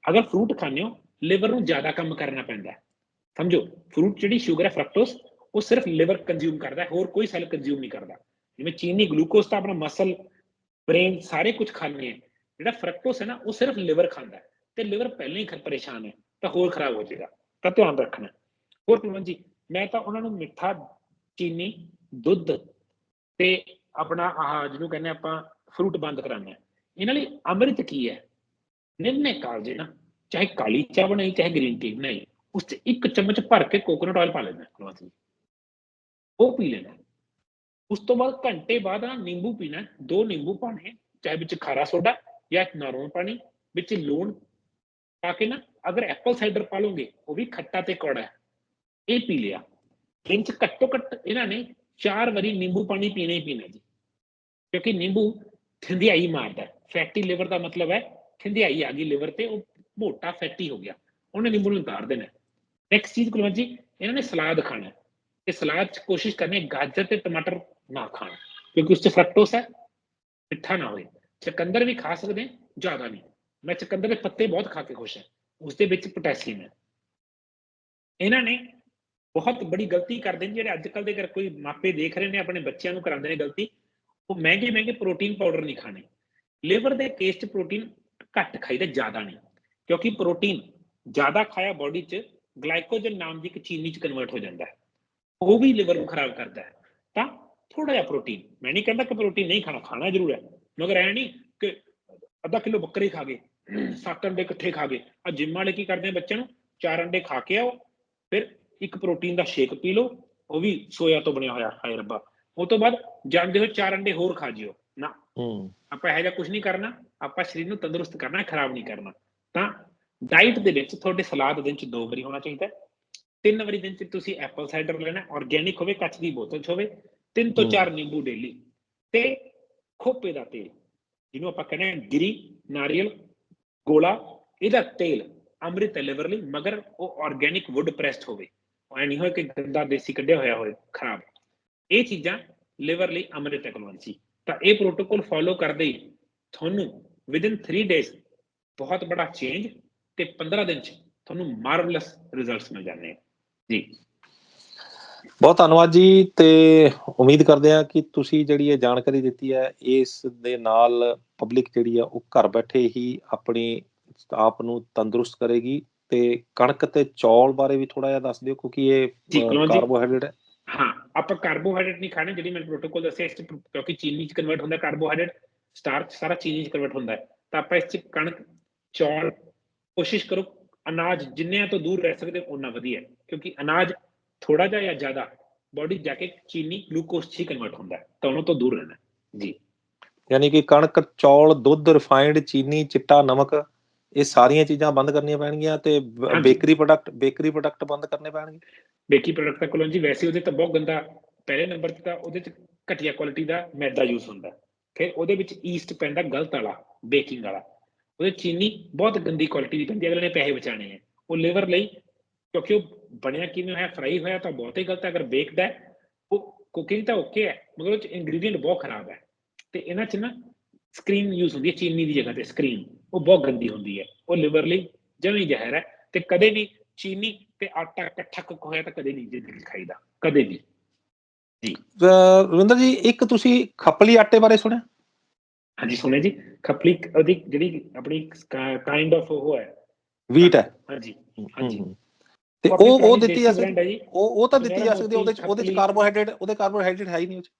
ਅਗਰ ਫਰੂਟ ਖਾਂਦੇ ਹੋ ਲਿਵਰ ਨੂੰ ਜ਼ਿਆਦਾ ਕੰਮ ਕਰਨਾ ਪੈਂਦਾ ਸਮਝੋ? ਫਰੂਟ ਜਿਹੜੀ ਸ਼ੂਗਰ ਹੈ ਫਰਕਟੋਸ ਉਹ ਸਿਰਫ ਲਿਵਰ ਕੰਜ਼ਿਊਮ ਕਰਦਾ ਹੈ, ਹੋਰ ਕੋਈ ਸੈੱਲ ਕੰਜ਼ਿਊਮ ਨਹੀਂ ਕਰਦਾ। ਜਿਵੇਂ ਚੀਨੀ ਗਲੂਕੋਜ਼ ਤਾਂ ਆਪਣਾ ਮਸਲ ਬ੍ਰੇਨ ਸਾਰੇ ਕੁਝ ਖਾਂਦੇ ਹੈ। ਜਿਹੜਾ ਫਰਕਟੋਸ ਹੈ ਨਾ, ਉਹ ਸਿਰਫ ਲਿਵਰ ਖਾਂਦਾ ਹੈ। ਤੇ ਲਿਵਰ ਪਹਿਲਾਂ ਹੀ ਪਰੇਸ਼ਾਨ ਹੈ, ਤਾਂ ਹੋਰ ਖਰਾਬ ਹੋ ਜਾਏਗਾ। ਤਾਂ ਧਿਆਨ ਰੱਖਣਾ ਹੋਰ ਕੁਲਵੰਤ ਜੀ, ਮੈਂ ਤਾਂ ਉਹਨਾਂ ਨੂੰ ਮਿੱਠਾ, ਚੀਨੀ, ਦੁੱਧ ਤੇ ਆਪਣਾ ਆਹ ਜਿਹਨੂੰ ਕਹਿੰਦੇ ਆਪਾਂ ਫਰੂਟ ਬੰਦ ਕਰਾਉਣਾ ਇਹਨਾਂ ਲਈ ਅੰਮ੍ਰਿਤ ਕੀ ਹੈ? ਨਿਰਣੇ ਕਾਲ ਜੇ ਨਾ, ਚਾਹੇ ਕਾਲੀ ਚਾਹ ਬਣਾਈ, ਚਾਹੇ ਗ੍ਰੀਨ ਟੀ ਬਣਾਈ, ਉਸ 'ਚ ਇੱਕ ਚਮਚ ਭਰ ਕੇ ਕੋਕੋਨਟ ਆਇਲ ਪਾ ਲੈਣਾ ਕੁਲਵੰਤ ਜੀ। ਉਹ ਪੀ ਲੈਣਾ ਉਸ ਤੋਂ ਬਾਅਦ ਘੰਟੇ ਬਾਅਦ ਨਾ ਨਿੰਬੂ ਪੀਣਾ ਦੋ ਨਿੰਬੂ ਪਾਣੇ ਚਾਹੇ ਵਿੱਚ ਖਾਰਾ ਸੋਡਾ ਜਾਂ ਨਾਰਮਲ ਪਾਣੀ, ਵਿੱਚ ਲੂਣ ਪਾ ਕੇ ਨਾ, ਅਗਰ ਐਪਲ ਸਾਈਡਰ ਪਾ ਲਓਗੇ, ਉਹ ਵੀ ਖੱਟਾ ਤੇ ਕੌੜਾ ਹੈ। ਇਹ ਪੀ ਲਿਆ। ਦਿਨ ਚ ਘੱਟੋ ਘੱਟ ਇਹਨਾਂ ਨੇ ਚਾਰ ਵਾਰੀ ਨਿੰਬੂ ਪਾਣੀ ਪੀਣਾ ਹੀ ਪੀਣਾ ਜੀ। ਕਿਉਂਕਿ ਨਿੰਬੂ ਥਿੰਦਿਆਈ ਮਾਰਦਾ ਫੈਟੀ ਲਿਵਰ ਦਾ ਮਤਲਬ ਹੈ ਥਿੰਦਿਆਈ ਆ ਗਈ ਲਿਵਰ ਤੇ ਉਹ ਮੋਟਾ ਫੈਟੀ ਹੋ ਗਿਆ। ਉਹਨੇ ਨਿੰਬੂ ਨੂੰ ਉਤਾਰ ਦੇਣਾ ਨੈਕਸਟ ਚੀਜ਼ ਕੁਲਵੰਤ ਜੀ, ਇਹਨਾਂ ਨੇ ਸਲਾਦ ਖਾਣਾ ਹੈ। ਤੇ ਸਲਾਦ ਚ ਕੋਸ਼ਿਸ਼ ਕਰਨੀ ਗਾਜਰ ਤੇ ਟਮਾਟਰ ਨਾ ਖਾਣ, ਕਿਉਂਕਿ ਉਸ ਚ ਫਰਕਟੋਸ ਹੈ, ਮਿੱਠਾ ਨਾ ਹੋਵੇ ਚਕੰਦਰ ਵੀ ਖਾ ਸਕਦੇ ਜ਼ਿਆਦਾ ਨਹੀਂ। ਮੈਂ ਚਕੰਦਰ ਦੇ ਪੱਤੇ ਬਹੁਤ ਖਾ ਕੇ ਖੁਸ਼ ਹਾਂ। ਉਸ ਦੇ ਵਿੱਚ ਪੋਟਾਸ਼ੀਅਮ ਹੈ। ਇਹਨਾਂ ਨੇ ਬਹੁਤ ਬੜੀ ਗਲਤੀ ਕਰਦੇ ਨੇ ਜਿਹੜੇ ਅੱਜ ਕੱਲ ਦੇ ਅਗਰ ਕੋਈ ਮਾਪੇ ਦੇਖ ਰਹੇ ਨੇ, ਆਪਣੇ ਬੱਚਿਆਂ ਨੂੰ ਕਰਾਉਂਦੇ ਨੇ ਗਲਤੀ ਉਹ ਮਹਿੰਗੇ ਮਹਿੰਗੇ ਪ੍ਰੋਟੀਨ ਪਾਊਡਰ ਨਹੀਂ ਖਾਣੇ। ਲਿਵਰ ਦੇ ਕੇਸ 'ਚ ਪ੍ਰੋਟੀਨ ਘੱਟ ਖਾਈਦਾ, ਜ਼ਿਆਦਾ ਨਹੀਂ। ਕਿਉਂਕਿ ਪ੍ਰੋਟੀਨ ਜ਼ਿਆਦਾ ਖਾਇਆ ਬਾਡੀ 'ਚ ਗਲਾਈਕੋਜਨ ਨਾਮ ਦੀ ਇੱਕ ਚੀਨੀ 'ਚ ਕਨਵਰਟ ਹੋ ਜਾਂਦਾ ਹੈ। ਉਹ ਵੀ ਲਿਵਰ ਨੂੰ ਖਰਾਬ ਕਰਦਾ ਹੈ। ਤਾਂ ਥੋੜਾ ਜਿਹਾ ਪ੍ਰੋਟੀਨ, ਮੈਂ ਨਹੀਂ ਕਹਿੰਦਾ ਕਿ ਪ੍ਰੋਟੀਨ ਨਹੀਂ ਖਾਣਾ ਖਾਣਾ ਜ਼ਰੂਰ ਹੈ। ਮਗਰ ਐ ਨਹੀਂ ਕਿ ਅੱਧਾ ਕਿਲੋ ਬੱਕਰੇ ਖਾ ਗਏ, ਸੱਤ ਅੰਡੇ ਇਕੱਠੇ ਖਾ ਗਏ। ਆ ਜਿਮ ਵਾਲੇ ਕੀ ਕਰਦੇ ਆ ਬੱਚਿਆਂ ਨੂੰ? ਚਾਰ ਅੰਡੇ ਖਾ ਕੇ ਆਓ, ਫਿਰ ਇੱਕ ਪ੍ਰੋਟੀਨ ਦਾ ਸ਼ੇਕ ਪੀ ਲਓ। ਉਹ ਵੀ ਸੋਇਆ ਤੋਂ ਬਣਿਆ ਹੋਇਆ, ਹਾਏ ਰੱਬਾ। ਉਹ ਤੋਂ ਬਾਅਦ ਜਾਂਦੇ ਹੋ ਚਾਰ ਅੰਡੇ ਹੋਰ ਖਾ ਜਿਓ। ਨਾ। ਹੂੰ। ਆਪਾਂ ਇਹੋ ਜਿਹਾ ਕੁਝ ਨਹੀਂ ਕਰਨਾ। ਆਪਾਂ ਸਰੀਰ ਨੂੰ ਤੰਦਰੁਸਤ ਕਰਨਾ ਖਰਾਬ ਨਹੀਂ ਕਰਨਾ। ਤਾਂ ਡਾਈਟ ਦੇ ਵਿੱਚ ਤੁਹਾਡੇ ਸਲਾਦ ਦਿਨ ਚ ਦੋ ਵਾਰੀ ਹੋਣਾ ਚਾਹੀਦਾ। ਤਿੰਨ ਵਾਰੀ ਦਿਨ ਚ ਤੁਸੀਂ ਐਪਲ ਸਾਈਡਰ ਲੈਣਾ ਆਰਗੇਨਿਕ ਹੋਵੇ ਕੱਚ ਦੀ ਬੋਤਲ ਚ ਹੋਵੇ ਤਿੰਨ ਤੋਂ। ਚਾਰ ਨਿੰਬੂ ਡੇਲੀ ਤੇ ਖੋਪੇ ਦਾ ਤੇਲ ਜਿਹਨੂੰ ਆਪਾਂ ਕਹਿੰਦੇ ਹਾਂ ਗਿਰੀ ਨਾਰੀਅਲ ਗੋਲਾ ਇਹਦਾ ਤੇਲ ਅੰਮ੍ਰਿਤ liver ਲਈ ਮਗਰ ਉਹ ਆਰਗੇਨਿਕ ਵੁੱਡ ਪ੍ਰੈਸਡ ਹੋਵੇ। ਐ ਨਹੀਂ ਹੋਏ ਕਿ ਗੰਦਾ ਦੇਸੀ ਕੱਢਿਆ ਹੋਇਆ ਹੋਵੇ ਖਰਾਬ। ਇਹ ਚੀਜ਼ਾਂ ਲਿਵਰ ਲਈ ਅੰਮ੍ਰਿਤ ਕੁਲਵੰਤ ਤਾਂ ਇਹ ਪ੍ਰੋਟੋਕੋਲ ਫੋਲੋ ਕਰਦੇ ਹੀ ਤੁਹਾਨੂੰ ਵਿਦਿਨ 3 ਡੇਜ਼ ਬਹੁਤ ਬੜਾ ਚੇਂਜ ਤੇ 15 ਦਿਨ ਚ ਤੁਹਾਨੂੰ ਮਾਰਵਲਸ ਰਿਜ਼ਲਟਸ ਮਿਲ ਜਾਣੇ ਜੀ। ਬਹੁਤ ਧੰਨਵਾਦ ਜੀ ਤੇ ਉਮੀਦ ਕਰਦੇ ਹਾਂ ਕਿ ਤੁਸੀਂ ਜਿਹੜੀ ਇਹ ਜਾਣਕਾਰੀ ਦਿੱਤੀ ਹੈ ਇਸ ਦੇ ਨਾਲ ਪਬਲਿਕ ਜਿਹੜੀ ਆ ਉਹ ਘਰ ਬੈਠੇ ਹੀ ਆਪਣੀ ਆਪ ਨੂੰ ਤੰਦਰੁਸਤ ਕਰੇਗੀ ਤੇ ਕਣਕ ਤੇ ਚੌਲ ਬਾਰੇ ਵੀ ਥੋੜਾ ਜਿਹਾ ਦੱਸ ਦਿਓ ਕਿਉਂਕਿ ਇਹ। ਕਾਰਬੋਹਾਈਡਰੇਟ ਹੈ। ਹਾਂ ਆਪਾਂ ਕਾਰਬੋਹਾਈਡਰੇਟ ਨਹੀਂ ਖਾਣੇ ਜਿਹੜੀ ਮੈਂ ਪ੍ਰੋਟੋਕੋਲ ਦੱਸਿਆ ਇਸ ਚ ਕਿਉਂਕਿ ਚੀਨੀ ਚ ਕਨਵਰਟ ਹੁੰਦਾ ਕਾਰਬੋਹਾਈਡਰੇਟ ਸਟਾਰਚ ਸਾਰਾ ਚੀਨੀ ਚ ਕਨਵਰਟ ਹੁੰਦਾ ਹੈ ਤਾਂ ਆਪਾਂ ਇਸ ਚ ਕਣਕ ਚੌਲ ਕੋਸ਼ਿਸ਼ ਕਰੋ ਅਨਾਜ ਜਿੰਨਿਆਂ ਤੋਂ ਦੂਰ ਰਹਿ ਸਕਦੇ ਉਹਨਾਂ ਵਧੀਆ ਹੈ। ਕਿਉਂਕਿ ਅਨਾਜ ਥੋੜਾ ਜਿਹਾ ਜਾਂ ਜ਼ਿਆਦਾ ਬੋਡੀ ਜਾ ਕੇ ਚੀਨੀ ਗਲੂਕੋਜ਼ ਚ ਹੀ ਕਨਵਰਟ ਹੁੰਦਾ ਹੈ ਤਾਂ ਉਹਨਾਂ ਤੋਂ ਦੂਰ ਰਹਿਣਾ ਹੈ। ਜੀ ਯਾਨੀ ਕਿ ਕਣਕ ਚੌਲ ਦੁੱਧ ਰਿਫਾਈਨਡ ਚੀਨੀ ਚਿੱਟਾ ਨਮਕ ਇਹ ਸਾਰੀਆਂ ਚੀਜ਼ਾਂ ਬੰਦ ਕਰਨੀਆਂ ਪੈਣਗੀਆਂ ਤੇ। ਬੇਕਰੀ ਪ੍ਰੋਡਕਟ ਬੇਕਰੀ ਪ੍ਰੋਡਕਟ ਬੰਦ ਕਰਨੇ ਪੈਣਗੇ? ਬੇਕੀ ਪ੍ਰੋਡਕਟ ਦਾ ਕੋਲੋਂ ਜੀ ਵੈਸੇ ਉਹਦੇ ਤਾਂ ਬਹੁਤ ਗੰਦਾ ਪਹਿਲੇ ਨੰਬਰ ਤੇ ਤਾਂ ਉਹਦੇ ਚ ਘਟੀਆ ਕੁਆਲਿਟੀ ਦਾ ਮੈਦਾ ਯੂਜ਼ ਹੁੰਦਾ। ਫਿਰ ਉਹਦੇ ਵਿੱਚ ਈਸਟ ਪੈਂਦਾ ਗਲਤ ਵਾਲਾ ਬੇਕਿੰਗ ਵਾਲਾ। ਉਹਦੇ ਚੀਨੀ ਬਹੁਤ ਗੰਦੀ ਕੁਆਲਿਟੀ ਦੀ ਪੈਂਦੀ ਅਗਲੇ ਨੇ ਪੈਸੇ ਬਚਾਣੇ ਆ ਉਹ ਲਿਵਰ ਲਈ ਕਿਉਂਕਿ ਉਹ ਬਣਿਆ ਕਿਵੇਂ ਹੋਇਆ ਫਰਾਈ ਹੋਇਆ ਤਾਂ ਬਹੁਤ ਹੀ ਗਲਤ ਹੈ ਅਗਰ ਬੇਕਡ ਹੈ ਉਹ ਕੁਕਿੰਗ ਤਾਂ ਓਕੇ ਹੈ ਮਗਰ ਉਹ ਚ ਇੰਗਰੀਡੀਐਂਟ ਬਹੁਤ ਖਰਾਬ ਹੈ। ਤੇ ਇਹਨਾਂ 'ਚ ਨਾ ਸਕਰੀਨ ਯੂਜ਼ ਹੁੰਦੀ ਹੈ ਚੀਨੀ ਦੀ ਜਗ੍ਹਾ ਤੇ ਸਕਰੀਨ ਉਹ ਬਹੁਤ ਗੰਦੀ ਹੁੰਦੀ ਹੈ। ਉਹ ਲਿਵਰ ਲਈ ਜਮੀ ਜ਼ਹਿਰ ਹੈ ਤੇ ਕਦੇ ਵੀ ਚੀਨੀ ਤੇ ਆਟਾ ਇਕੱਠਾ ਕੁੱਕ ਹੋਇਆ ਤਾਂ ਕਦੇ ਨਹੀਂ 'ਚ ਖਾਈਦਾ ਕਦੇ ਵੀ। ਅਹ ਰਵਿੰਦਰ ਜੀ ਇੱਕ ਤੁਸੀਂ ਖੱਪਲੀ ਆਟੇ ਬਾਰੇ ਸੁਣਿਆ? ਹਾਂਜੀ ਸੁਣਿਆ ਜੀ। ਖਪਲੀ ਉਹਦੀ ਜਿਹੜੀ ਆਪਣੀ ਕਾਈਂਡ ਆਫ ਉਹ ਹੈ। ਵੀਟ ਹੈ। ਹਾਂਜੀ ਹਾਂਜੀ। ਤੇ ਉਹ ਉਹ ਦਿੱਤੀ ਜਾ ਸਕਦੀ ਜੀ। ਉਹ ਉਹ ਤਾਂ ਦਿੱਤੀ ਜਾ ਸਕਦੀ ਉਹਦੇ ਚ ਉਹਦੇ ਚ ਕਾਰਬੋਹਾਈਡਰੇਟ ਉਹਦੇ ਕਾਰਬੋਹਾਈਡਰੇਟ ਹੈ ਹੀ ਨਹੀਂ ਉਹ ਚ।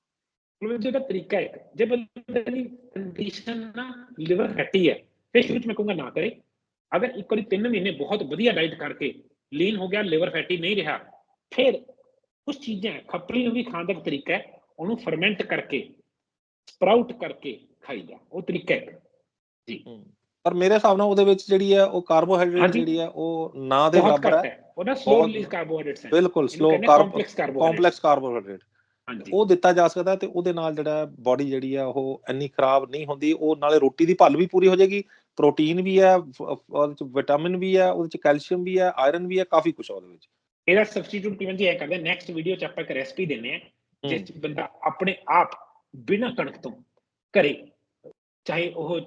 ਮਤਲਬ ਜਿਹੜਾ ਤਰੀਕਾ ਹੈ ਜੇ ਬੰਦੇ ਦੀ ਕੰਡੀਸ਼ਨ ਨਾ ਲਿਵਰ ਫੈਟੀ ਹੈ ਫਿਰ ਸ਼ੁਰੂ ਚ ਮੈਂ ਕਹੂੰਗਾ ਨਾ ਕਰੇ। ਅਗਰ ਇੱਕ ਵਾਰੀ 3 ਮਹੀਨੇ ਬਹੁਤ ਵਧੀਆ ਡਾਈਟ ਕਰਕੇ ਲੀਨ ਹੋ ਗਿਆ ਲਿਵਰ ਫੈਟੀ ਨਹੀਂ ਰਿਹਾ ਫਿਰ ਕੁਝ ਚੀਜ਼ਾਂ ਹੈ, ਖੱਪਲੀ ਨੂੰ ਵੀ ਖਾਣ ਦਾ ਤਰੀਕਾ ਹੈ ਉਹਨੂੰ ਫਰਮੈਂਟ ਕਰਕੇ ਸਪਰਾਊਟ ਕਰਕੇ ਖਾਈਦਾ ਉਹ ਤਰੀਕਾ ਹੈ। ਪਰ ਮੇਰੇ ਹਿਸਾਬ ਨਾਲ ਉਹਦੇ ਵਿੱਚ ਜਿਹੜੀ ਹੈ ਉਹ ਕਾਰਬੋਹਾਈਡਰੇਟ। ਜਿਹੜੀ ਹੈ ਉਹ ਨਾ ਦੇ ਬਰਾਬਰ ਹੈ। ਉਹਦਾ ਸਲੋ ਰਿਲੀਜ਼ ਕਾਰਬੋਹਾਈਡਰੇਟਸ ਹੈ। ਬਿਲਕੁਲ ਸਲੋ ਕੰਪਲੈਕਸ ਕਾਰਬੋਹਾਈਡਰੇਟ ਉਹ ਦਿੱਤਾ ਜਾ ਸਕਦਾ ਤੇ ਉਹਦੇ ਨਾਲ ਜਿਹੜਾ ਬਾਡੀ ਜਿਹੜੀ ਆ ਉਹ ਇੰਨੀ ਖਰਾਬ ਨਹੀਂ ਹੁੰਦੀ। ਉਹ ਨਾਲੇ ਰੋਟੀ ਦੀ ਭਲ ਵੀ ਪੂਰੀ ਹੋ ਜਾਏਗੀ। ਪ੍ਰੋਟੀਨ ਵੀ ਹੈ ਉਹਦੇ ਚ ਵਿਟਾਮਿਨ ਵੀ ਹੈ ਉਹਦੇ ਚ ਕੈਲਸ਼ੀਅਮ ਵੀ ਹੈ ਆਇਰਨ ਵੀ ਹੈ ਕਾਫੀ ਕੁਝ ਉਹਦੇ ਵਿੱਚ। ਇਹਦਾ ਸਬਸਟੀਟਿਊਟ ਕਿਵੇਂ ਜੀ ਐ ਕਰਦੇ ਨੈਕਸਟ ਵੀਡੀਓ ਚ ਆਪਾਂ ਇੱਕ ਰੈਸਪੀ ਦਿੰਨੇ ਆ ਜਿਸ ਚ ਬੰਦਾ ਆਪਣੇ ਆਪ ਬਿਨਾਂ ਕਣਕ ਤੋਂ ਘਰੇ ਚਾਹੇ ਉਹ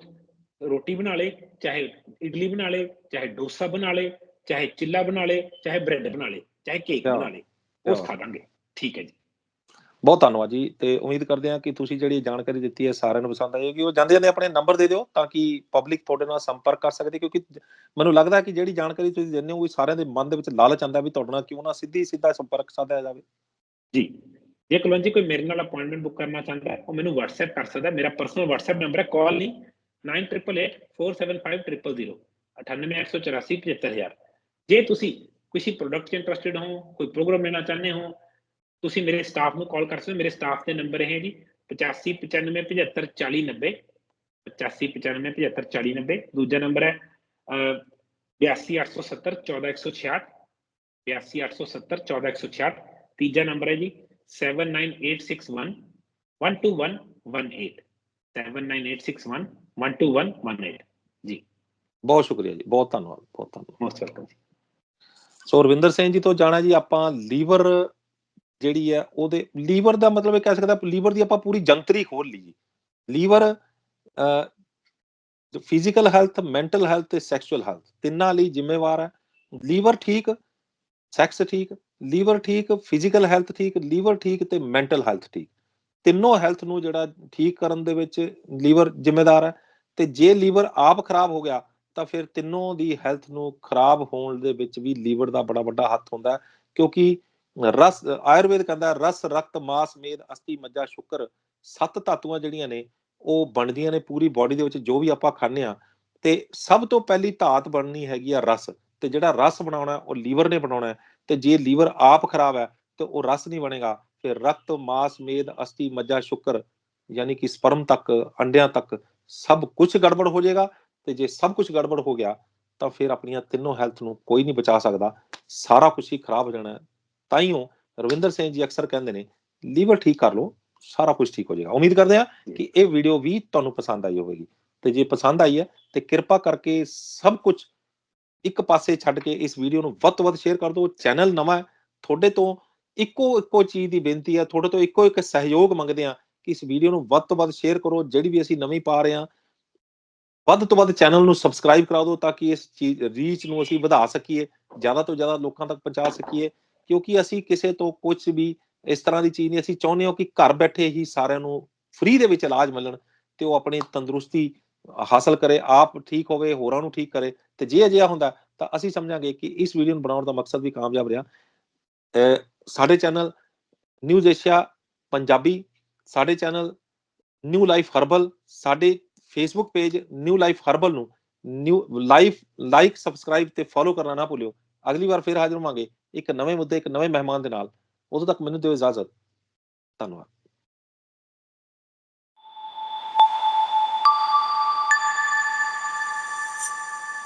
ਰੋਟੀ ਬਣਾ ਲੇ ਚਾਹੇ ਇਡਲੀ ਬਣਾ ਲੇ ਚਾਹੇ ਡੋਸਾ ਬਣਾ ਲੇ ਚਾਹੇ ਚਿੱਲਾ ਬਣਾ ਲੇ ਚਾਹੇ ਬ੍ਰੈਡ ਬਣਾ ਲੇ ਚਾਹੇ ਕੇਕ ਬਣਾ ਲੇ ਉਸ। ਖਾ ਦਾਂਗੇ। ਠੀਕ ਹੈ ਜੀ। ਬਹੁਤ ਧੰਨਵਾਦ ਜੀ, ਤੇ ਉਮੀਦ ਕਰਦੇ ਹਾਂ ਕਿ ਤੁਸੀਂ ਜਿਹੜੀ ਜਾਣਕਾਰੀ ਦਿੱਤੀ ਹੈ ਸਾਰਿਆਂ ਨੂੰ ਪਸੰਦ ਆਏਗੀ। ਉਹ ਜਾਂਦੇ ਜਾਂਦੇ ਆਪਣੇ ਨੰਬਰ ਦੇ ਦਿਓ ਤਾਂ ਕਿ ਪਬਲਿਕ ਤੁਹਾਡੇ ਨਾਲ ਸੰਪਰਕ ਕਰ ਸਕਦੇ, ਕਿਉਂਕਿ ਮੈਨੂੰ ਲੱਗਦਾ ਕਿ ਜਿਹੜੀ ਜਾਣਕਾਰੀ ਤੁਸੀਂ ਦਿੰਦੇ ਹੋ ਉਹ ਸਾਰਿਆਂ ਦੇ ਮਨ ਦੇ ਵਿੱਚ ਲਾਲਚ ਆਉਂਦਾ ਵੀ ਤੁਹਾਡੇ ਨਾਲ ਕਿਉਂ ਨਾ ਸਿੱਧੀ ਸਿੱਧਾ ਸੰਪਰਕ ਸਾਧਿਆ ਜਾਵੇ। ਜੀ। ਜੇ ਕੁਲਵੰਤ ਜੀ ਕੋਈ ਮੇਰੇ ਨਾਲ ਅਪਾਇੰਟਮੈਂਟ ਬੁੱਕ ਕਰਨਾ ਚਾਹੁੰਦਾ ਹੈ, ਉਹ ਮੈਨੂੰ WhatsApp ਕਰ ਸਕਦਾ ਮੇਰਾ ਪਰਸਨਲ WhatsApp ਨੰਬਰ ਹੈ ਕਾਲ ਨਹੀਂ 9888475000 98884 ਜੇ ਤੁਸੀਂ ਕਿਸੇ ਪ੍ਰੋਡਕਟ 'ਚ ਇੰਟਰਸਟਿਡ ਹੋ, ਕੋਈ ਪ੍ਰੋਗਰਾਮ ਲੈਣਾ ਚਾਹੁੰਦੇ ਹੋ ਤੁਸੀਂ ਮੇਰੇ ਸਟਾਫ ਨੂੰ ਕਾਲ ਕਰ ਸਕਦੇ ਹੋ ਮੇਰੇ ਸਟਾਫ ਦੇ ਨੰਬਰ ਹੈ ਜੀ 85 95 75 40 90 85 95 75 40 90 ਦੂਜਾ ਨੰਬਰ ਹੈ ਅਹ, 82870 14166 82870 14166 ਤੀਜਾ ਨੰਬਰ ਹੈ ਜੀ 79861 12118 79861 12118 ਜੀ ਬਹੁਤ ਸ਼ੁਕਰੀਆ ਜੀ ਬਹੁਤ ਧੰਨਵਾਦ ਬਹੁਤ ਧੰਨਵਾਦ ਮੋਸਟ ਵੈਲਕਮ ਜੀ ਸੋ ਰਵਿੰਦਰ ਸਿੰਘ ਜੀ ਤੋਂ ਜਾਣਾ ਜੀ ਆਪਾਂ ਲੀਵਰ ਜਿਹੜੀ ਹੈ ਉਹਦੇ ਲੀਵਰ ਦਾ ਮਤਲਬ ਇਹ ਕਹਿ ਸਕਦਾ ਲੀਵਰ ਦੀ ਆਪਾਂ ਪੂਰੀ ਜੰਤਰੀ ਖੋਲ ਲਈ liver physical health mental health ਤੇ ਸੈਕਸ਼ੂਅਲ ਹੈਲਥ ਤਿੰਨਾਂ ਲਈ ਜ਼ਿੰਮੇਵਾਰ ਹੈ ਲੀਵਰ ਠੀਕ ਸੈਕਸ ਠੀਕ, ਲੀਵਰ ਠੀਕ ਫਿਜ਼ੀਕਲ ਹੈਲਥ ਠੀਕ, ਲੀਵਰ ਠੀਕ ਤੇ ਮੈਂਟਲ ਹੈਲਥ ਠੀਕ। ਤਿੰਨੋਂ ਹੈਲਥ ਨੂੰ ਜਿਹੜਾ ਠੀਕ ਕਰਨ ਦੇ ਵਿੱਚ ਲੀਵਰ ਜ਼ਿੰਮੇਦਾਰ ਹੈ ਤੇ ਜੇ ਲੀਵਰ ਆਪ ਖਰਾਬ ਹੋ ਗਿਆ ਤਾਂ ਫਿਰ ਤਿੰਨੋਂ ਦੀ ਹੈਲਥ ਨੂੰ ਖਰਾਬ ਹੋਣ ਦੇ ਵਿੱਚ ਵੀ ਲੀਵਰ ਦਾ ਬੜਾ ਵੱਡਾ ਹੱਥ ਹੁੰਦਾ ਹੈ। ਕਿਉਂਕਿ ਰਸ, ਆਯੁਰਵੇਦ ਕਹਿੰਦਾ ਰਸ, ਰਕਤ, ਮਾਸ, ਮੇਦ, ਅਸਥੀ ਮੱਜਾ ਸ਼ੁਕਰ, ਸੱਤ ਧਾਤੂਆਂ ਜਿਹੜੀਆਂ ਨੇ, ਉਹ ਬਣਦੀਆਂ ਨੇ ਪੂਰੀ ਬਾਡੀ ਦੇ ਵਿੱਚ, ਜੋ ਵੀ ਆਪਾਂ ਖਾਂਦੇ ਆ ਤੇ ਸਭ ਤੋਂ ਪਹਿਲੀ ਧਾਤ ਬਣਨੀ ਹੈਗੀ ਆ ਰਸ। ਤੇ ਜਿਹੜਾ ਰਸ ਬਣਾਉਣਾ ਉਹ ਲੀਵਰ ਨੇ ਬਣਾਉਣਾ ਤੇ ਜੇ ਲੀਵਰ ਆਪ ਖਰਾਬ ਹੈ, ਤੇ ਉਹ ਰਸ ਨਹੀਂ ਬਣੇਗਾ। ਫਿਰ ਰਕਤ, ਮਾਸ, ਮੇਦ, ਅਸਥੀ ਮੱਜਾ ਸ਼ੁਕਰ, ਯਾਨੀ ਕਿ ਸਪਰਮ ਤੱਕ, ਅੰਡਿਆਂ ਤੱਕ, ਸਭ ਕੁਝ ਗੜਬੜ ਹੋ ਜਾਏਗਾ। ਤੇ ਜੇ ਸਭ ਕੁਝ ਗੜਬੜ ਹੋ ਗਿਆ, ਤਾਂ ਫਿਰ ਆਪਣੀਆਂ ਤਿੰਨੋਂ ਹੈਲਥ ਨੂੰ ਕੋਈ ਨਹੀਂ ਬਚਾ ਸਕਦਾ। ਸਾਰਾ ਕੁਝ ਹੀ ਖਰਾਬ ਹੋ ਜਾਣਾ ਹੈ ਤਾਈਓ ਰਵਿੰਦਰ ਸਿੰਘ ਜੀ ਅਕਸਰ ਕਹਿੰਦੇ ਨੇ ਲੀਵਰ ਠੀਕ ਕਰ ਲਓ ਸਾਰਾ ਕੁਝ ਠੀਕ ਹੋ ਜਾਏਗਾ। ਉਮੀਦ ਕਰਦੇ ਹਾਂ ਕਿ ਇਹ ਵੀਡੀਓ ਵੀ ਤੁਹਾਨੂੰ ਪਸੰਦ ਆਈ ਹੋਵੇਗੀ। ਤੇ ਜੇ ਪਸੰਦ ਆਈ ਹੈ ਤੇ ਕਿਰਪਾ ਕਰਕੇ ਸਭ ਕੁਝ ਇੱਕ ਪਾਸੇ ਛੱਡ ਕੇ ਇਸ ਵੀਡੀਓ ਨੂੰ ਵੱਧ ਤੋਂ ਵੱਧ ਸ਼ੇਅਰ ਕਰ ਦਿਓ। ਚੈਨਲ ਨਵਾਂ ਹੈ ਤੁਹਾਡੇ ਤੋਂ ਇੱਕੋ ਇੱਕੋ ਚੀਜ਼ ਦੀ ਬੇਨਤੀ ਹੈ ਤੁਹਾਡੇ ਤੋਂ ਇੱਕੋ ਇੱਕ ਸਹਿਯੋਗ ਮੰਗਦੇ ਹਾਂ ਕਿ ਇਸ ਵੀਡੀਓ ਨੂੰ ਵੱਧ ਤੋਂ ਵੱਧ ਸ਼ੇਅਰ ਕਰੋ। ਜਿਹੜੀ ਵੀ ਅਸੀਂ ਨਵੀਂ ਪਾ ਰਹੇ ਹਾਂ ਵੱਧ ਤੋਂ ਵੱਧ ਚੈਨਲ ਨੂੰ ਸਬਸਕ੍ਰਾਈਬ ਕਰਾ ਦਿਓ ਤਾਂ ਕਿ ਇਸ ਚੀਜ਼ ਰੀਚ ਨੂੰ ਅਸੀਂ ਵਧਾ ਸਕੀਏ ਜ਼ਿਆਦਾ ਤੋਂ ਜ਼ਿਆਦਾ ਲੋਕਾਂ ਤੱਕ ਪਹੁੰਚਾ ਸਕੀਏ। ਕਿਉਂਕਿ ਅਸੀਂ ਕਿਸੇ ਤੋਂ ਕੁਝ ਵੀ ਇਸ ਤਰ੍ਹਾਂ ਦੀ ਚੀਜ਼ ਨਹੀਂ, ਅਸੀਂ ਚਾਹੁੰਦੇ ਹਾਂ ਕਿ ਘਰ ਬੈਠੇ ਹੀ ਸਾਰਿਆਂ ਨੂੰ ਫ੍ਰੀ ਦੇ ਵਿੱਚ ਇਲਾਜ ਮਿਲਣ ਤੇ ਉਹ ਆਪਣੀ ਤੰਦਰੁਸਤੀ ਹਾਸਲ ਕਰੇ, ਆਪ ਠੀਕ ਹੋਵੇ, ਹੋਰਾਂ ਨੂੰ ਠੀਕ ਕਰੇ ਤੇ ਜੇ ਅਜਿਹਾ ਹੁੰਦਾ ਤਾਂ ਅਸੀਂ ਸਮਝਾਂਗੇ ਕਿ ਇਸ ਵੀਡੀਓ ਨੂੰ ਬਣਾਉਣ ਦਾ ਮਕਸਦ ਵੀ ਕਾਮਯਾਬ ਰਿਹਾ। ਅਹ ਸਾਡੇ ਚੈਨਲ ਨਿਊਜ਼ ਏਸ਼ੀਆ ਪੰਜਾਬੀ, ਸਾਡੇ ਚੈਨਲ ਨਿਊ ਲਾਈਫ ਹਰਬਲ, ਸਾਡੇ Facebook page new life herbal ਨੂੰ ਨਿਊ, ਲਾਈਫ, ਲਾਈਕ, ਸਬਸਕ੍ਰਾਈਬ ਤੇ ਫੋਲੋ ਕਰਨਾ ਨਾ ਭੁੱਲਿਓ। ਅਗਲੀ ਵਾਰ ਫਿਰ ਹਾਜ਼ਰ ਹੋਵਾਂਗੇ। ਇੱਕ ਨਵੇਂ ਮੁੱਦੇ ਇੱਕ ਨਵੇਂ ਮਹਿਮਾਨ ਦੇ ਨਾਲ ਉਦੋਂ ਤੱਕ ਮੈਨੂੰ ਦਿਓ ਇਜਾਜ਼ਤ। ਧੰਨਵਾਦ।